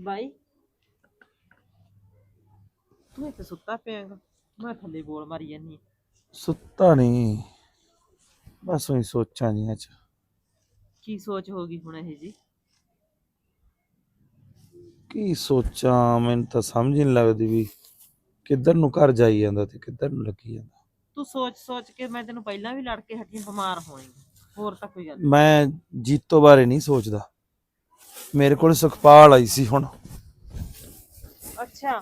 ਬਾਈ। ਤੂੰ ਇੱਥੇ ਸੁੱਤਾ ਪਿਆਗਾ ਮੈਂ ਥੱਲੇ ਬੋਲ ਮਾਰੀ ਜਾਨੀ। ਸੁੱਤਾ ਨਹੀਂ। ਬਸ ਉਹੀ ਸੋਚਾਂ ਜੀਆਂ ਚ। ਕੀ ਸੋਚ ਹੋ ਗਈ ਹੁਣ ਇਹ ਜੀ? ਕੀ ਸੋਚਾਂ ਮੈਨੂੰ ਤਾਂ ਸਮਝ ਨਹੀਂ ਲੱਗਦੀ ਵੀ ਕਿੱਧਰ ਨੂੰ ਘਰ ਜਾਈ ਜਾਂਦਾ ਤੇ ਕਿੱਧਰ ਨੂੰ ਲੱਗੀ ਜਾਂਦਾ। ਤੂੰ ਸੋਚ ਸੋਚ ਕੇ ਮੈਂ ਤੈਨੂੰ ਪਹਿਲਾਂ ਵੀ ਲੜ ਕੇ ਹੱਟੀ ਬਿਮਾਰ ਹੋਏਂਗੀ। ਹੋਰ ਤਾਂ ਕੋਈ ਗੱਲ। ਮੈਂ ਜੀਤੋ ਬਾਰੇ ਨਹੀਂ ਸੋਚਦਾ। ਮੇਰੇ ਕੋਲ ਸੁਖਪਾਲ ਆਈ ਸੀ ਹੁਣ। ਅੱਛਾ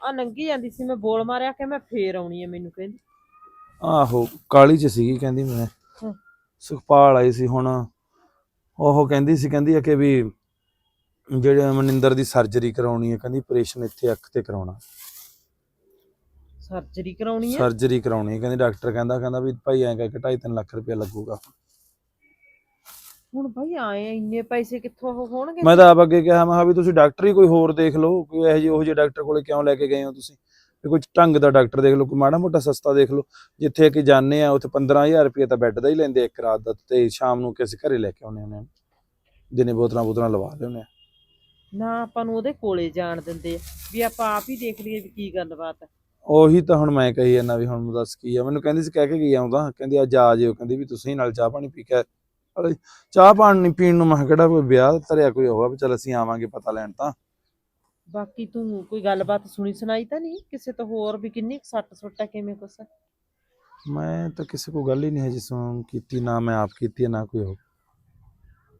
ਆ ਨੰਗੀ ਜਾਂਦੀ ਸੀ ਮੈਂ ਬੋਲ ਮਾਰਿਆ ਕਿ ਮੈਂ ਫੇਰ ਆਉਣੀ ਹੈ ਮੈਨੂੰ ਕਹਿੰਦੀ। ਆਹੋ ਕਾਲੀ ਚ ਸੀਗੀ ਕਹਿੰਦੀ ਮੈਂ। ਸੁਖਪਾਲ ਆਈ ਸੀ ਹੁਣ ਉਹ ਕਹਿੰਦੀ ਸੀ ਕਹਿੰਦੀ ਆ ਕਿ ਵੀ ਜਿਹੜੇ ਮਨਿੰਦਰ ਦੀ ਸਰਜਰੀ ਕਰਾਉਣੀ ਹੈ ਕਹਿੰਦੀ ਆਪਰੇਸ਼ਨ ਇੱਥੇ ਅੱਖ ਤੇ ਕਰਾਉਣਾ। ਸਰਜਰੀ ਕਰਾਉਣੀ ਹੈ ਸਰਜਰੀ ਕਰਾਉਣੀ ਹੈ ਕਹਿੰਦੀ ਡਾਕਟਰ ਕਹਿੰਦਾ ਕਹਿੰਦਾ ਵੀ ਭਾਈ ਐਂ ਕਰਕੇ 2.5 ਲੱਖ ਰੁਪਇਆ ਲੱਗੂਗਾ। ਹੁਣ ਭਾਈ ਆਏ ਆ, ਇੰਨੇ ਪੈਸੇ ਕਿੱਥੋਂ ਉਹ ਹੋਣਗੇ? ਮੈਂ ਤਾਂ ਆਪ ਅੱਗੇ ਕਿਹਾ ਮੈਂ ਕਿਹਾ ਵੀ ਤੁਸੀਂ ਡਾਕਟਰ ਹੀ ਕੋਈ ਹੋਰ ਦੇਖ ਲਓ ਕੋਈ ਇਹੋ ਜਿਹੇ ਉਹ ਜਿਹੇ ਡਾਕਟਰ ਕੋਲੇ ਕਿਉਂ ਲੈ ਕੇ ਗਏ ਹੋ ਤੁਸੀਂ? ਵੀ ਕੋਈ ਢੰਗ ਦਾ ਡਾਕਟਰ ਦੇਖ ਲਓ ਕੋਈ ਮਾੜਾ ਮੋਟਾ ਸਸਤਾ ਦੇਖ ਲਓ। ਜਿੱਥੇ ਕਿ ਜਾਂਦੇ ਆ ਉੱਥੇ 15000 ਰੁਪਏ ਤਾਂ ਬੈੱਡ ਦਾ ਹੀ ਲੈਂਦੇ ਆ ਇੱਕ ਰਾਤ ਦਾ ਤੇ ਸ਼ਾਮ ਨੂੰ ਕਿਸੇ ਘਰੇ ਲੈ ਕੇ ਆਉਂਦੇ ਹੁੰਦੇ ਆ। ਦਿਨੇ ਬੋਤਲਾਂ ਬੋਤਲਾਂ ਲਵਾ ਲਿਆਉਂਦੇ ਆ। ਨਾ ਆਪਾਂ ਨੂੰ ਉਹਦੇ ਕੋਲੇ ਜਾਣ ਦਿੰਦੇ ਆ, ਵੀ ਆਪਾਂ ਆਪ ਹੀ ਦੇਖ ਲਈਏ ਵੀ ਕੀ ਗੱਲਬਾਤ ਹੈ ਉਹੀ ਤਾਂ ਹੁਣ ਮੈਂ ਕਹੀ ਜਾਂਦਾ ਵੀ ਹੁਣ ਦੱਸ ਕੀ ਆ। ਮੈਨੂੰ ਕਹਿੰਦੀ ਸੀ ਕਹਿ ਕੇ ਗਈ ਆਉਂਦਾ ਕਹਿੰਦੀ ਅੱਜ ਆ ਜਿਓ ਕਹਿੰਦੀ ਵੀ ਤੁਸੀਂ ਨਾਲ ਚਾਹ ਪਾਣੀ ਪੀ ਕੇ ਚਾਹ ਪਾਣੀ ਪੀਣ ਨੂੰ ਮੈਂ ਕਿਹਾ ਕਿਹੜਾ ਕੋਈ ਵਿਆਹ ਧਰਿਆ ਕੋਈ ਹੋਗਾ ਵੀ ਚੱਲ ਅਸੀਂ ਆਵਾਂਗੇ ਪਤਾ ਲੈਣ ਤਾਂ। ਬਾਕੀ ਤੂੰ ਕੋਈ ਗੱਲਬਾਤ ਸੁਣੀ ਸੁਣਾਈ ਤਾਂ ਨਹੀਂ ਕਿਸੇ ਤੋਂ ਹੋਰ ਵੀ ਕਿੰਨੀ ਸੱਟ ਸੁੱਟ ਕਿਵੇਂ ਕੁਛ? ਮੈਂ ਤਾਂ ਕਿਸੇ ਕੋ ਗੱਲ ਹੀ ਨਹੀਂ ਹਜੇ ਸੁਣ ਕੀਤੀ ਨਾ ਮੈਂ ਆਪ ਕੀਤੀ ਹੈ, ਨਾ ਕੋਈ ਹੋ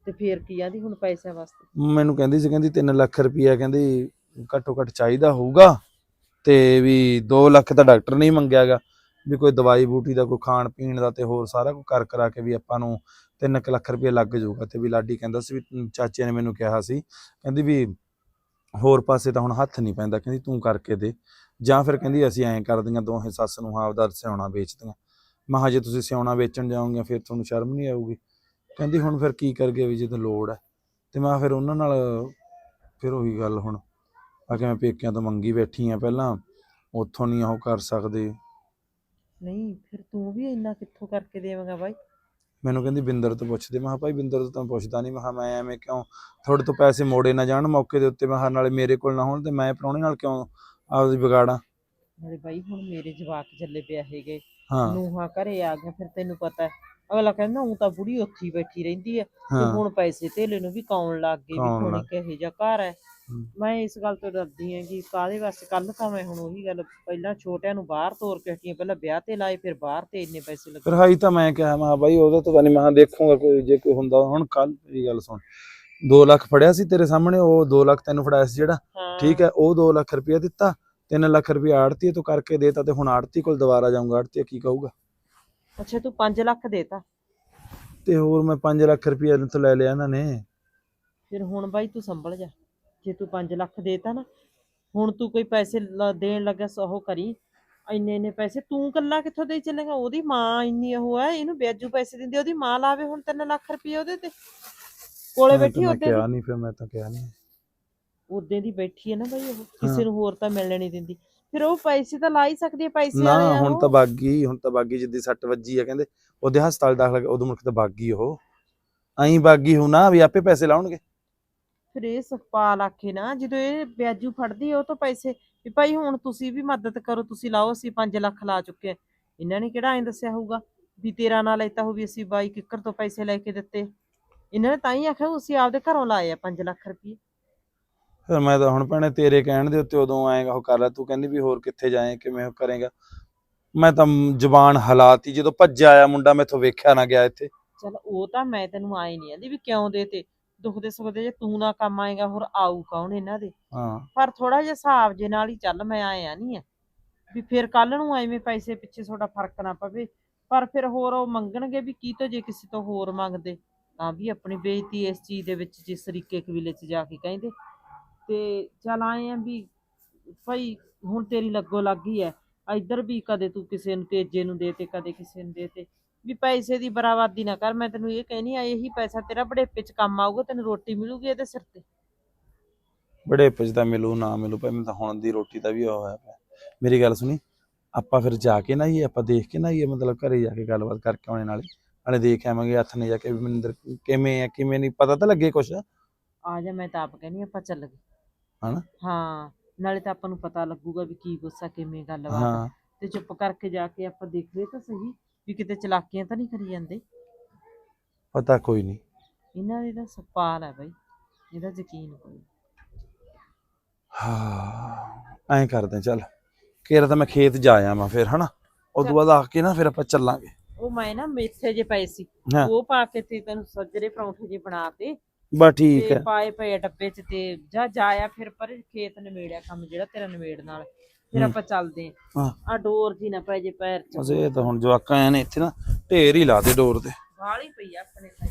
ਤੇ ਫੇਰ ਕੀ ਆਂਦੀ ਹੁਣ ਪੈਸਿਆਂ ਵਾਸਤੇ? ਮੈਨੂੰ ਕਹਿੰਦੀ ਸੀ ਕਹਿੰਦੀ 3 ਲੱਖ ਰੁਪਈਆ ਕਹਿੰਦੀ ਘੱਟੋ ਘੱਟ ਚਾਹੀਦਾ ਹੋਊਗਾ ਤੇ ਵੀ 2 ਲੱਖ ਤਾਂ ਡਾਕਟਰ ਨੇ ਹੀ ਮੰਗਿਆਗਾ ਵੀ ਕੋਈ ਦਵਾਈ ਬੂਟੀ ਦਾ, ਕੋਈ ਖਾਣ ਪੀਣ ਦਾ ਤੇ ਹੋਰ ਸਾਰਾ ਕੁਝ ਕਰ ਕਰਾ ਕੇ ਵੀ ਆਪਾਂ ਨੂੰ 3 ਲੱਖ ਰੁਪਈਆ ਲੱਗ ਜਾਊਗਾ। ਤੇ ਵੀ ਲਾਡੀ ਕਹਿੰਦਾ ਸੀ ਵੀ ਚਾਚੇ ਨੇ ਮੈਨੂੰ ਕਿਹਾ ਸੀ, ਕਹਿੰਦੀ ਵੀ ਹੋਰ ਪਾਸੇ ਤਾਂ ਹੁਣ ਹੱਥ ਨਹੀਂ ਪੈਂਦਾ, ਕਹਿੰਦੀ ਤੂੰ ਕਰਕੇ ਦੇ। ਜਾਂ ਫਿਰ ਕਹਿੰਦੀ ਅਸੀਂ ਐਂ ਕਰਦੀਆਂ ਦੋਹੇ ਸੱਸ ਨੂੰ ਆਪਦਾ ਸਿਉਣਾ ਵੇਚਦੀਆਂ। ਮੈਂ ਕਿਹਾ ਜੇ ਤੁਸੀਂ ਸਿਉਣਾ ਵੇਚਣ ਜਾਓਗੇ, ਫਿਰ ਤੁਹਾਨੂੰ ਸ਼ਰਮ ਨਹੀਂ ਆਊਗੀ। ਕਹਿੰਦੀ ਹੁਣ ਫਿਰ ਕੀ ਕਰਗੇ ਵੀ ਜੇ ਤਾਂ ਲੋੜ ਹੈ। ਤੇ ਮੈਂ ਫਿਰ ਉਹਨਾਂ ਨਾਲ ਫਿਰ ਉਹੀ ਗੱਲ ਹੁਣ। ਆ ਕਿ ਮੈਂ ਪੇਕਿਆਂ ਤੋਂ ਮੰਗੀ ਬੈਠੀ ਆ ਪਹਿਲਾਂ, ਉੱਥੋਂ ਨਹੀਂ ਉਹ ਕਰ ਸਕਦੇ। ਨਹੀਂ ਫਿਰ ਤੂੰ ਵੀ ਇੰਨਾ ਕਿੱਥੋਂ ਕਰਕੇ ਦੇਵੇਂਗਾ ਬਾਈ? ਮੈਨੂੰ ਕਹਿੰਦੀ ਬਿੰਦਰ ਤੋਂ ਪੁੱਛਦੇ। ਮੈਂ ਕਿਹਾ ਭਾਈ ਬਿੰਦਰ ਤੋਂ ਤਾਂ ਪੁੱਛਦਾ ਨਹੀਂ। ਮੈਂ ਕਿਹਾ ਮੈਂ ਐਵੇਂ ਕਿਉਂ? ਤੁਹਾਡੇ ਤੋਂ ਪੈਸੇ ਮੋੜੇ ਨਾ ਜਾਣ ਮੌਕੇ ਦੇ ਉੱਤੇ। ਮੈਂ ਕਿਹਾ ਨਾਲੇ ਮੇਰੇ ਕੋਲ ਨਾ ਹੋਣ ਤੇ ਮੈਂ ਪ੍ਰਾਹੁਣੇ ਨਾਲ ਕਿਉਂ ਆਪਦੀ ਵਿਗਾੜਾਂ? ਨਾਲੇ ਬਾਈ ਹੁਣ ਮੇਰੇ ਜਵਾਕ ਚੱਲੇ ਪਿਆ ਹੈਗੇ। ਹਾਂ। ਨੂੰਹਾਂ ਘਰੇ ਆ ਗਿਆ ਫਿਰ ਤੈਨੂੰ ਪਤਾ ਹੈ। ਅਗਲਾ ਕਹਿੰਦਾ ਹੂੰ ਤਾਂ ਬੁੜੀ ਉੱਥੇ ਹੀ ਬੈਠੀ ਰਹਿੰਦੀ ਹੈ ਤੇ ਹਾਂ। ਹੁਣ ਪੈਸੇ ਧੇਲੇ ਨੂੰ ਵੀ ਕੌਣ ਲੱਗ ਗਏ ਵੀ ਕੌਣ ਹੁਣ ਲੱਗ ਕਿਹੋ ਜਿਹਾ ਘਰ ਹੈ। ਮੈਂ ਇਸ ਗੱਲ ਤੋਂ ਡਰਦੀ ਹਾਂ ਕਿ ਕਾਹਦੇ ਵਾਸਤੇ? ਕੱਲ ਤਾਂ ਮੈਂ ਹੁਣ ਉਹੀ ਗੱਲ ਪਹਿਲਾਂ ਛੋਟਿਆਂ ਨੂੰ ਬਾਹਰ ਤੋਰ ਕੇ ਹਟੀਆਂ ਪਹਿਲਾਂ ਵਿਆਹ ਤੇ ਲਾਏ ਫਿਰ ਬਾਹਰ ਤੇ ਇੰਨੇ ਪੈਸੇ ਲੱਗੇ। ਫਿਰ ਹਾਈ ਤਾਂ ਮੈਂ ਕਿਹਾ ਮੈਂ ਕਿਹਾ ਭਾਈ ਉਹਦਾ ਤਾਂ ਨਹੀਂ ਮੈਂ ਕਿਹਾ ਦੇਖੂੰਗਾ ਕੋਈ ਜੇ ਕੋਈ ਹੁੰਦਾ। ਹੁਣ ਕੱਲ ਮੇਰੀ ਗੱਲ ਸੁਣ। 2 ਲੱਖ ਫੜਿਆ ਸੀ ਤੇਰੇ ਸਾਹਮਣੇ ਉਹ 2 ਲੱਖ ਤੈਨੂੰ ਫੜਾਇਆ ਸੀ ਜਿਹੜਾ। ਹਾਂ। ਠੀਕ ਹੈ ਉਹ 2 ਲੱਖ ਰੁਪਇਆ ਦਿੱਤਾ। 3 ਲੱਖ ਰੁਪਇਆ ਆੜਤੀ ਤੋਂ ਕਰਕੇ ਦੇਤਾ ਤੇ ਹੁਣ ਆੜਤੀ ਕੋਲ ਦੁਬਾਰਾ ਜਾਊਂਗਾ। ਆੜਤੀ ਕੀ ਕਹੂਗਾ? ਅੱਛਾ ਤੂੰ 5 ਲੱਖ ਦੇਤਾ। ਤੇ ਹੋਰ ਮੈਂ 5 ਲੱਖ ਰੁਪਇਆ ਇਹਨਾਂ ਤੋਂ ਲੈ ਲਿਆ ਇਹਨਾਂ ਨੇ। ਫਿਰ ਹੁਣ ਬਾਈ ਤੂੰ ਸੰਭਲ ਜਾ। ਜੇ ਤੂੰ 5 ਲੱਖ ਦੇਤਾ ਨਾ ਹੁਣ ਤੂੰ ਕੋਈ ਪੈਸੇ ਲ- ਦੇਣ ਲੱਗਾ ਸੋ ਉਹ ਕਰੀ। ਇੰਨੇ ਇੰਨੇ ਪੈਸੇ ਤੂੰ ਕੱਲਾ ਕਿੱਥੋਂ ਦੇ ਚੱਲੇਗਾ? ਉਹਦੀ ਮਾਂ ਇੰਨੀ ਉਹ ਹੈ ਇਹਨੂੰ ਵਿਆਜੂ ਪੈਸੇ ਦਿੰਦੀ ਉਹਦੀ ਮਾਂ ਲਾਵੇ ਹੁਣ 3 ਲੱਖ ਰੁਪਏ ਉਹਦੇ ਤੇ। ਕੋਲੇ ਮੈਂ ਬੈਠੀ ਤਾਂ ਉਹਦੇ ਕਿਹਾ ਨਹੀਂ ਫਿਰ ਮੈਂ ਤਾਂ ਕਿਹਾ ਨਹੀਂ ਉਦੋਂ ਦੀ ਬੈਠੀ ਹੈ ਨਾ ਬਾਈ ਉਹ। ਕਿਸੇ। ਨੂੰ ਹੋਰ ਤਾਂ ਮਿਲਣ ਨਹੀਂ ਦਿੰਦੀ। ਫਿਰ ਉਹ ਪੈਸੇ ਤਾਂ ਲਾ ਹੀ ਸਕਦੀ ਹੈ ਪੈਸੇ ਨਾ ਵਾਲੇ ਆ ਹੁਣ ਉਹ। ਤਾਂ ਬਾਗੀ ਹੁਣ ਤਾਂ ਬਾਗੀ ਜਿੱਦੀ ਸੱਟ ਵੱਜੀ ਆ ਕਹਿੰਦੇ ਉਹਦੇ ਹਸਪਤਾਲ ਦਾਖਲ ਉਦੋਂ ਮੁੜ ਕੇ ਤਾਂ ਬਾਗੀ ਉਹ। ਐਂ ਬਾਗੀ ਹੋ ਨਾ ਵੀ ਆਪੇ ਪੈਸੇ ਲਾਉਣਗੇ। ਫਿਰ ਇਹ ਸੁਖਪਾਲ ਆਖੇ ਨਾ ਜਦੋਂ ਇਹ ਵਿਆਜੂ ਫੜਦੀ ਉਹ ਤੋਂ ਪੈਸੇ ਵੀ ਭਾਈ ਹੁਣ ਤੁਸੀਂ ਵੀ ਮਦਦ ਕਰੋ ਤੁਸੀਂ ਲਾਓ ਅਸੀਂ 5 ਲੱਖ ਲਾ ਚੁੱਕੇ ਇਹਨਾਂ ਨੇ ਕਿਹੜਾ ਐਂ ਦੱਸਿਆ ਹੋਊਗਾ ਵੀ ਤੇਰਾ ਨਾਂ ਲੈਤਾ ਹੋ ਵੀ ਅਸੀਂ ਬਾਈ ਕਿੱਕਰ ਤੋਂ ਪੈਸੇ ਲੈ ਕੇ ਦਿੱਤੇ। ਇਹਨਾਂ ਨੇ ਤਾਂ ਹੀ ਆਖਿਆ ਅਸੀਂ ਆਪਦੇ ਘਰੋਂ ਲਾਏ ਆ 5 ਲੱਖ ਰੁਪਏ ਫਿਰ ਮੈਂ ਤਾਂ ਹੁਣ ਭੈਣੇ ਤੇਰੇ ਕਹਿਣ ਦੇ ਉੱਤੇ ਉਦੋਂ ਆਏਗਾ ਉਹ ਕਰ ਲੈ ਤੂੰ ਕਹਿੰਦੀ ਵੀ ਹੋਰ ਕਿੱਥੇ ਜਾਏ ਕਿਵੇਂ ਉਹ ਕਰੇਗਾ। ਮੈਂ ਤਾਂ ਜ਼ਬਾਨ ਹਲਾਤੀ ਜਦੋਂ ਭੱਜਿਆ ਆਇਆ ਮੁੰਡਾ ਮੈਥੋਂ ਵੇਖਿਆ ਨਾ ਗਿਆ ਇੱਥੇ। ਚਲ ਉਹ ਤਾਂ ਮੈਂ ਤੈਨੂੰ ਆਏ ਨਹੀਂ ਆਂਦੀ ਵੀ ਕਿਉਂ ਦੇ ਤੇ ਦੁੱਖ ਦੇ ਸੁੱਖ ਦੇ ਜੇ ਤੂੰ ਨਾ ਕੰਮ ਆਏਗਾ ਹੋਰ ਆਊ ਕੌਣ ਇਹਨਾਂ ਦੇ? ਹਾਂ। ਪਰ ਥੋੜਾ ਜਿਹਾ ਹਿਸਾਬ ਜੇ ਨਾਲ ਹੀ ਚੱਲ ਮੈਂ ਆਇਆ ਨਹੀਂ ਆ। ਵੀ ਫਿਰ ਕੱਲ ਨੂੰ ਐਵੇਂ ਪੈਸੇ ਪਿੱਛੇ ਤੁਹਾਡਾ ਫ਼ਰਕ ਨਾ ਪਵੇ ਪਰ ਫਿਰ ਹੋਰ ਉਹ ਮੰਗਣਗੇ ਵੀ ਕੀ ਤੋਂ ਜੇ ਕਿਸੇ ਤੋਂ ਹੋਰ ਮੰਗਦੇ। ਤਾਂ ਵੀ ਆਪਣੀ ਬੇਇੱਜ਼ਤੀ ਇਸ ਚੀਜ਼ ਦੇ ਵਿੱਚ ਜਿਸ ਤਰੀਕੇ ਕਬੀਲੇ 'ਚ ਜਾ ਕੇ ਕਹਿੰਦੇ। ਤੇ ਚੱਲ ਆਏ ਆ ਵੀ ਭਾਈ ਹੁਣ ਤੇਰੀ ਲੱਗੋ ਲੱਗ ਐ। ਇੱਧਰ ਵੀ ਕਦੇ ਤੂੰ ਕਿਸੇ ਨੂੰ ਤੇਜੇ ਨੂੰ ਦੇ ਤੇ ਕਦੇ ਕਿਸੇ ਨੂੰ ਦੇ ਤੇ। ਵੀ ਪੈਸੇ ਦੀ ਬਰਾਬਰਦੀ ਨਾ ਕਰ ਮੈਂ ਤੈਨੂੰ ਇਹ ਕਹਿਨੀ ਆ ਇਹੀ ਪੈਸਾ ਤੇਰਾ ਬੜੇਪੇ 'ਚ ਕੰਮ ਆਊਗਾ ਤੈਨੂੰ ਰੋਟੀ ਮਿਲੂਗੀ ਇਹਦੇ ਸਿਰ ਤੇ। ਬੜੇ ਪੁੱਛਦਾ ਮਿਲੂ ਨਾ ਮਿਲੂ ਭਾਈ ਮੈਂ ਤਾਂ ਹੁਣ ਦੀ ਰੋਟੀ ਦਾ ਵੀ ਉਹ ਹੋਇਆ ਪਿਆ। ਮੇਰੀ ਗੱਲ ਸੁਣੀ ਆਪਾਂ ਫਿਰ ਜਾ ਕੇ ਨਾ ਹੀ ਆਪਾਂ ਦੇਖ ਕੇ ਨਾ ਹੀ ਮਤਲਬ ਘਰੇ ਜਾ ਕੇ ਗੱਲਬਾਤ ਕਰਕੇ ਆਉਣੇ ਨਾਲੇ। ਨਾਲੇ ਦੇਖ ਆਵਾਂਗੇ ਹੱਥ ਨੇ ਜਾ ਕੇ ਵੀ ਮਨਿੰਦਰ ਕਿਵੇਂ ਆ ਕਿਵੇਂ ਨਹੀਂ ਪਤਾ ਤਾਂ ਲੱਗੇ ਕੁਛ। ਆ ਜਾ ਮੈਂ ਤਾਂ ਆਪ ਕਹਿੰਨੀ ਆਪਾਂ ਚੱਲ ਗਏ। ਹਨਾ? ਹਾਂ ਨਾਲੇ ਤਾਂ ਆਪਾਂ ਨੂੰ ਪਤਾ ਲੱਗੂਗਾ ਵੀ ਕੀ ਗੁੱਸਾ ਕਿਵੇਂ ਗੱਲਬਾਤ। ਹਾਂ। ਤੇ ਚੁੱਪ ਕਰਕੇ ਜਾ ਕੇ ਆਪਾਂ ਦੇਖਦੇ ਤਾਂ ਸਹੀ ਵੀ ਕਿਤੇ ਚਲਾਕੀਆਂ ਤਾਂ ਨਹੀਂ ਕਰੀ ਜਾਂਦੇ। ਪਤਾ ਕੋਈ ਨਹੀਂ। ਇਹਨਾਂ ਦੀ ਤਾਂ ਸਪਾਲ ਹੈ ਬਾਈ ਇਹਦਾ ਯਕੀਨ ਕੋਈ ਹਾਂ ਐਂ ਕਰਦੇ ਚੱਲ। ਕੇਰਾ ਤਾਂ ਮੈਂ ਖੇਤ ਜਾ ਆਵਾਂ ਫਿਰ ਹਨਾ? ਤੋਂ ਬਾਅਦ ਆ ਕੇ ਨਾ ਫਿਰ ਆਪਾਂ ਚੱਲਾਂਗੇ। ਉਹ ਮੈਂ ਨਾ ਮੇਥੇ ਜੇ ਪਏ ਸੀ ਹਾਂ। ਉਹ ਪਾ ਕੇ ਤੇ ਤੈਨੂੰ ਸੱਜਰੇ ਪਰੌਂਠੇ ਜੇ ਬਣਾ ਤੇ ਬਸ ਠੀਕ ਤੇ ਹੈ। ਪਾਏ ਪਏ ਡੱਬੇ ਚ ਤੇ ਜਾ ਜਾਇਆ ਫਿਰ ਪਰ ਖੇਤ ਨਿਮੇੜਿਆ ਕੰਮ ਜਿਹੜਾ ਤੇਰਾ ਨਿਮੇੜ ਨਾਲ। ਫਿਰ। ਆਪਾਂ ਚੱਲਦੇ ਹਾਂ। ਆ ਡੋਰ ਜੀ ਨਾ ਪੈ ਜੇ ਪੈਰ ਚ। ਬਸ ਇਹ ਤਾਂ ਹੁਣ ਜਵਾਕਾਂ ਆਏ ਨੇ ਇੱਥੇ ਨਾ ਢੇਰ ਹੀ ਲਾ ਦੇ ਡੋਰ ਤੇ। ਵਾਲੀ ਪਈ ਆ ਆਪਣੇ ਤਾਂ।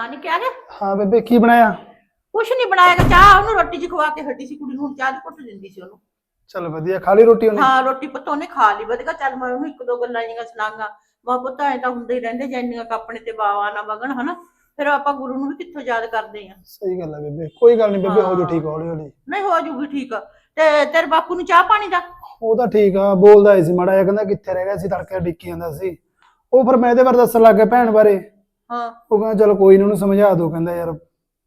ਹਾਂ ਨਹੀਂ ਕਿਹਾ ਗਿਆ? ਹਾਂ ਬੇਬੇ ਕੀ ਬਣਾਇਆ? ਕੁਛ ਨਹੀਂ ਬਣਾਇਆ ਗਾ, ਚਾਹ ਉਹਨੂੰ ਰੋਟੀ ਚ ਖਵਾ ਕੇ ਹੱਡੀ ਸੀ ਕੁੜੀ ਨੂੰ ਹੁਣ ਚਾਹ ਦੀ ਘੁੱਟ ਦਿੰਦੀ ਸੀ ਉਹਨੂੰ। ਚਲ ਵਧੀਆ ਖਾ ਲਈ ਰੋਟੀ ਉਹਨੇ? ਹਾਂ ਰੋਟੀ ਪੁੱਤ ਉਹਨੇ ਖਾ ਲਈ ਵਧੀਆ ਚੱਲ ਮੈਂ ਉਹਨੂੰ ਇੱਕ ਦੋ ਗੱਲਾਂ ਜੀਆਂ ਸੁਣਾਗਾ। ਮਾ ਪੁੱਤ ਐ ਤਾਂ ਹੁੰਦੇ ਹੀ ਰਹਿੰਦੇ ਜੈਨੀਆਂ ਕ ਆਪਣੇ ਤੇ ਬਾਵਾ ਨਾ ਵਗਣ ਹਨਾ? ਫਿਰ ਆਪਾਂ ਗੁਰੂ ਨੂੰ ਵੀ ਕਿੱਥੋਂ ਯਾਦ ਕਰਦੇ ਆ ਸਹੀ ਗੱਲ ਹੈ ਬੇਬੇ ਕੋਈ ਗੱਲ ਨਹੀਂ ਬੇਬੇ ਹੋ ਜਾ ਹਾਂ। ਠੀਕ ਹੌਲੀ ਹੌਲੀ। ਨਹੀਂ ਹੋ ਜੂਗੀ ਠੀਕ। ਤੇ ਤੇਰੇ ਬਾਪੂ ਨੂੰ ਚਾਹ ਪਾਣੀ ਦਾ? ਉਹ ਤਾਂ ਠੀਕ ਆ ਬੋਲਦਾ ਸੀ ਮਾੜਾ ਜਿਹਾ ਕਹਿੰਦਾ ਕਿੱਥੇ ਰਹਿ ਗਿਆ ਸੀ ਤੜਕੇ ਡਿੱਕੀ ਜਾਂਦਾ ਸੀ। ਉਹ ਫਿਰ ਮੈਂ ਇਹਦੇ ਬਾਰੇ ਦੱਸਣ ਲੱਗ ਗਿਆ ਭੈਣ ਬਾਰੇ। ਹਾਂ। ਉਹ ਕਹਿੰਦਾ ਚਲ ਕੋਈ ਨੀ ਉਹਨੂੰ ਸਮਝਾ ਦਿਓ ਕਹਿੰਦਾ ਯਾਰ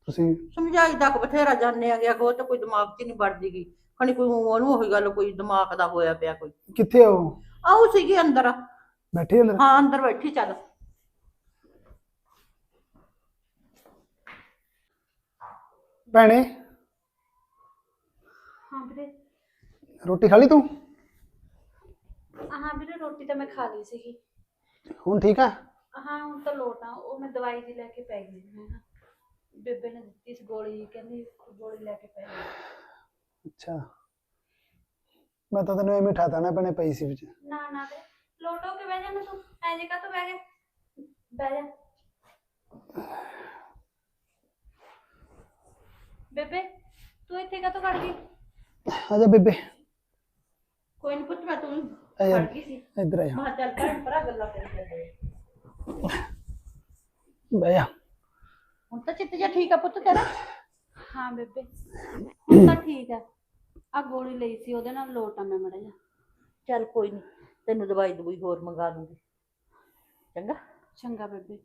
ਤੁਸੀਂ ਸਮਝਾਈ ਤੱਕ ਬਥੇਰਾ ਜਾਣੇ ਆ ਗਿਆ ਉਹ ਤਾਂ ਕੋਈ ਦਿਮਾਗ 'ਚ ਨਹੀਂ ਵੜਦੀ ਗਈ ਖਣੀ ਕੋਈ ਉਹਨੂੰ ਉਹੀ ਗੱਲ ਕੋਈ ਦਿਮਾਗ ਦਾ ਹੋਇਆ ਪਿਆ ਕੋਈ। ਕਿੱਥੇ ਆ ਉਹ? ਆਉ ਸੀਗੀ ਅੰਦਰ। ਬੈਠੇ ਅੰਦਰ? ਹਾਂ ਅੰਦਰ ਬੈਠੀ ਚੱਲ। ਭੈਣੇ ਹਾਂ ਵੀਰੇ। ਰੋਟੀ ਖਾ ਲਈ ਤੂੰ? ਹਾਂ ਵੀਰੇ ਰੋਟੀ ਤਾਂ ਮੈਂ ਖਾ ਲਈ ਸੀਗੀ। ਹੁਣ ਠੀਕ ਆ? ਹਾਂ ਹੁਣ ਤਾਂ ਲੋਟ ਆ ਉਹ ਮੈਂ ਦਵਾਈ ਦੀ ਲੈ ਕੇ ਪੈ ਗਈ। ਸੀ ਮੈਂ ਕਿਹਾ ਬੇਬੇ ਨੇ ਦਿੱਤੀ ਸੀ ਗੋਲੀ ਕਹਿੰਦੀ ਗੋਲੀ ਲੈ ਕੇ ਪੈ ਗਈ। ਅੱਛਾ। ਮੈਂ ਤਾਂ ਤੈਨੂੰ ਐਵੇਂ ਠਾਤਾ ਨਾ ਭੈਣੇ ਪਈ ਸੀ ਵਿੱਚ। ਨਾ ਨਾ ਵੀਰੇ ਲੋਟ ਹੋ ਕੇ ਬਹਿ ਜਾ ਨਾ ਤੂੰ ਐਂ ਜੇ ਕਾਹਤੋਂ ਬਹਿ ਗਿਆ? ਬਹਿ ਜਾ। ਬੇਬੇ ਤੂੰ ਇੱਥੇ ਕਾਹਤੋਂ ਖੜ ਗਈ? ਆ ਜਾ ਬੇਬੇ। ਕੋਈ ਨਹੀਂ ਪੁੱਤ ਮੈਂ ਤੂੰ ਆ ਜਾ। ਫੜ ਗਈ ਸੀ। ਇੱਧਰ ਆ ਜਾ। ਮਾ ਚੱਲ ਭੈਣ ਭਰਾ ਗੱਲਾਂ ਕਰੀ ਜਾਂਦੇ ਆ। ਬਹਿ ਜਾ। ਹੁਣ ਤਾਂ ਚਿੱਤ ਜਿਹਾ ਠੀਕ ਆ ਪੁੱਤ ਤੇਰਾ? ਹਾਂ ਬੇਬੇ ਹੁਣ ਤਾਂ ਠੀਕ ਆ। ਆ ਗੋਲੀ ਲਈ ਸੀ ਉਹਦੇ ਨਾਲ ਲੋਟ ਆ ਮੈਂ ਮੜਾ ਜਾ। ਚੱਲ ਕੋਈ ਨਹੀਂ ਤੈਨੂੰ ਦਵਾਈ ਦਵਾਈ ਹੋਰ ਮੰਗਾ ਦੂੰਗੀ ਚੰਗਾ? ਚੰਗਾ ਬੇਬੇ।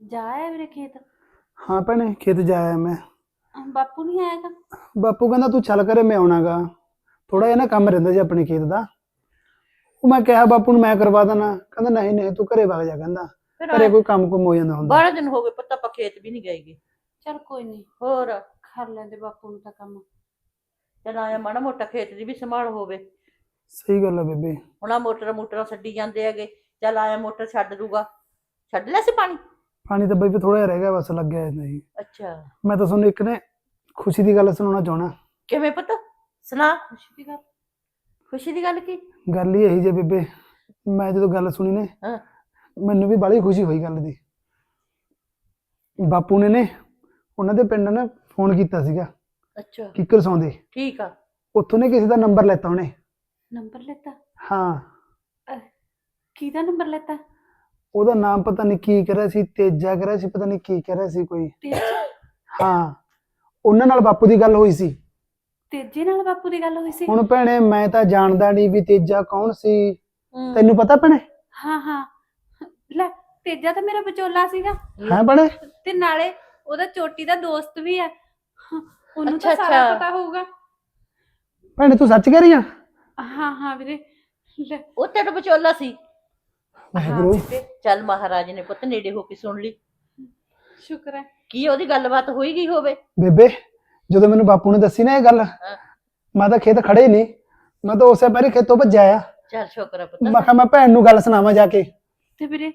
ਜਾ ਆਇਆ ਵੀਰੇ ਖੇਤ? ਹਾਂ ਭੈਣੇ ਖੇਤ ਜਾ ਆਇਆ ਮੈਂ। ਬਾਪੂ ਨਹੀਂ ਆਇਆ ਤਾਂ ਬਾਪੂ ਕਹਿੰਦਾ ਤੂੰ ਚੱਲ ਕਰੇ ਮੈਂ ਆਉਣਾਗਾ। ਥੋੜਾ ਜਿਹਾ ਨਾ ਕੰਮ ਰਹਿੰਦਾ ਜੀ ਆਪਣੇ ਖੇਤ ਦਾ। ਉਹ ਮੈਂ ਕਿਹਾ ਬਾਪੂ ਨੂੰ ਮੈਂ ਕਰਵਾ ਦੇਣਾ ਕਹਿੰਦਾ ਨਹੀਂ ਨਹੀਂ ਤੂੰ ਘਰੇ ਵਗ ਜਾ ਕਹਿੰਦਾ। ਫਿਰ ਘਰੇ ਕੋਈ ਕੰਮ ਕੁਮ ਹੋ ਜਾਂਦਾ ਹੁੰਦਾ। ਬਾਰਾਂ ਦਿਨ ਹੋ ਗਏ ਪੁੱਤ ਆਪਾਂ ਖੇਤ ਵੀ ਨਹੀਂ ਗਏਗੇ। ਚਲ ਕੋਈ ਨਹੀਂ। ਹੋਰ? ਕਰ ਲੈਂਦੇ ਬਾਪੂ ਨੂੰ ਤਾਂ ਕੰਮ। ਚੱਲ ਆਇਆ ਮਾੜਾ ਮੋਟਾ ਖੇਤ ਦੀ ਵੀ ਸੰਭਾਲ ਹੋਵੇ। ਸਹੀ ਗੱਲ ਆ ਬੇਬੇ। ਹੁਣ ਆ ਮੋਟਰ ਮੋਟਰਾਂ ਛੱਡੀ ਜਾਂਦੇ ਹੈਗੇ। ਚੱਲ ਆਇਆ ਮੋਟਰ ਛੱਡ ਦੂਗਾ। ਛੱਡ ਲਿਆ ਸੀ ਪਾਣੀ? ਪਾਣੀ ਤਾਂ ਬਈ ਥੋੜਾ ਜਿਹਾ ਰਹਿ ਗਿਆ ਬਸ ਲੱਗਿਆ ਨਹੀਂ। ਅੱਛਾ। ਮੈਂ ਤਾਂ ਤੁਹਾਨੂੰ ਇੱਕ ਨੇ ਖੁਸ਼ੀ ਦੀ ਗੱਲ ਸੁਣਾਉਣਾ ਚਾਹਣਾ ਕਿਵੇਂ ਪੁੱਤ? ਸੁਣਾ। ਖੁਸ਼ੀ ਦੀ ਗੱਲ? ਖੁਸ਼ੀ ਦੀ ਗੱਲ ਕੀ? ਗੱਲ ਹੀ ਇਹੀ ਜੇ ਬੇਬੇ ਮੈਂ ਜਦੋਂ ਗੱਲ ਸੁਣੀ ਨੇ ਹਾਂ। ਮੈਨੂੰ ਵੀ ਬੜੀ ਖੁਸ਼ੀ ਹੋਈ ਗੱਲ ਦੀ। ਬਾਪੂ ਨੇ ਨੇ ਉਹਨਾਂ ਦੇ ਪਿੰਡ ਨਾ ਫੋਨ ਕੀਤਾ ਸੀਗਾ ਅੱਛਾ। ਕਿੱਕਰ ਸੌਂਦੇ ਠੀਕ ਆ। ਉੱਥੋਂ ਨੇ ਕਿਸੇ ਦਾ ਨੰਬਰ ਲੈਤਾ ਉਹਨੇ। ਨੰਬਰ ਲੈਤਾ? ਹਾਂ। ਕਿਹਦਾ ਨੰਬਰ ਲੈਤਾ? ਉਹਦਾ ਨਾਮ ਪਤਾ ਨਹੀਂ ਕੀ ਕਰ ਰਿਹਾ ਸੀ ਤੇਜਾ ਕਰ ਰਿਹਾ ਸੀ ਪਤਾ ਨਹੀਂ ਕੀ ਕਰ ਰਿਹਾ ਸੀ ਕੋਈ। ਹਾਂ। ਉਹਨਾਂ ਨਾਲ ਬਾਪੂ ਦੀ ਗੱਲ ਹੋਈ ਸੀ। ਤੇਜੇ ਨਾਲ ਬਾਪੂ ਦੀ ਗੱਲ ਹੋਈ ਸੀ? ਹੁਣ ਭੈਣੇ ਮੈਂ ਤਾਂ ਜਾਣਦਾ ਨਹੀਂ ਵੀ ਤੇਜਾ ਕੌਣ ਸੀ। ਹਮ, ਤੈਨੂੰ ਪਤਾ ਭੈਣੇ? ਹਾਂ ਹਾਂ। ਲੈ ਤੇਜਾ ਤਾਂ ਮੇਰਾ ਵਿਚੋਲਾ ਸੀਗਾ। ਹੈ ਭੈਣੇ? ਤੇ ਨਾਲੇ ਉਹਦਾ ਚੋਟੀ ਦਾ ਦੋਸਤ ਵੀ ਹੈ ਉਹਨੂੰ ਅੱਛਾ, ਤਾਂ ਸਾਰਾ ਅੱਛਾ। ਪਤਾ ਹੋਊਗਾ। ਭੈਣੇ ਤੂੰ ਸੱਚ ਕਹਿ ਰਹੀ ਆ? ਹਾਂ ਹਾਂ ਵੀਰੇ। ਲੈ। ਉਹ ਤੇਰਾ ਵਿਚੋਲਾ ਸੀ। ਵਾਹਿਗੁਰੂ। ਬੇਬੇ, ਚੱਲ ਮਹਾਰਾਜ ਨੇ ਪੁੱਤ ਨੇੜੇ ਹੋ ਕੇ ਸੁਣ ਲਈ। ਸ਼ੁਕਰ ਹੈ। ਕੀ ਉਹਦੀ ਗੱਲਬਾਤ ਹੋਈ ਗਈ ਹੋਵੇ? ਬੇਬੇ ਜਦੋਂ ਮੈਨੂੰ ਬਾਪੂ ਨੇ ਦੱਸੀ ਨਾ ਇਹ ਗੱਲ ਮੈਂ ਤਾਂ ਖੇਤ ਖੜੇ ਹੀ ਨਹੀਂ। ਮੈਂ ਤਾਂ ਉਸੇ ਪੈਰੀ ਖੇਤੋਂ ਭੱਜਿਆ ਆ। ਚੱਲ ਸ਼ੁਕਰ ਆ ਪੁੱਤ। ਮੈਂ ਕਿਹਾ ਮੈਂ ਭੈਣ ਨੂੰ ਗੱਲ ਸੁਣਾਵਾਂ ਜਾ ਕੇ। ਤੇ ਵੀਰੇ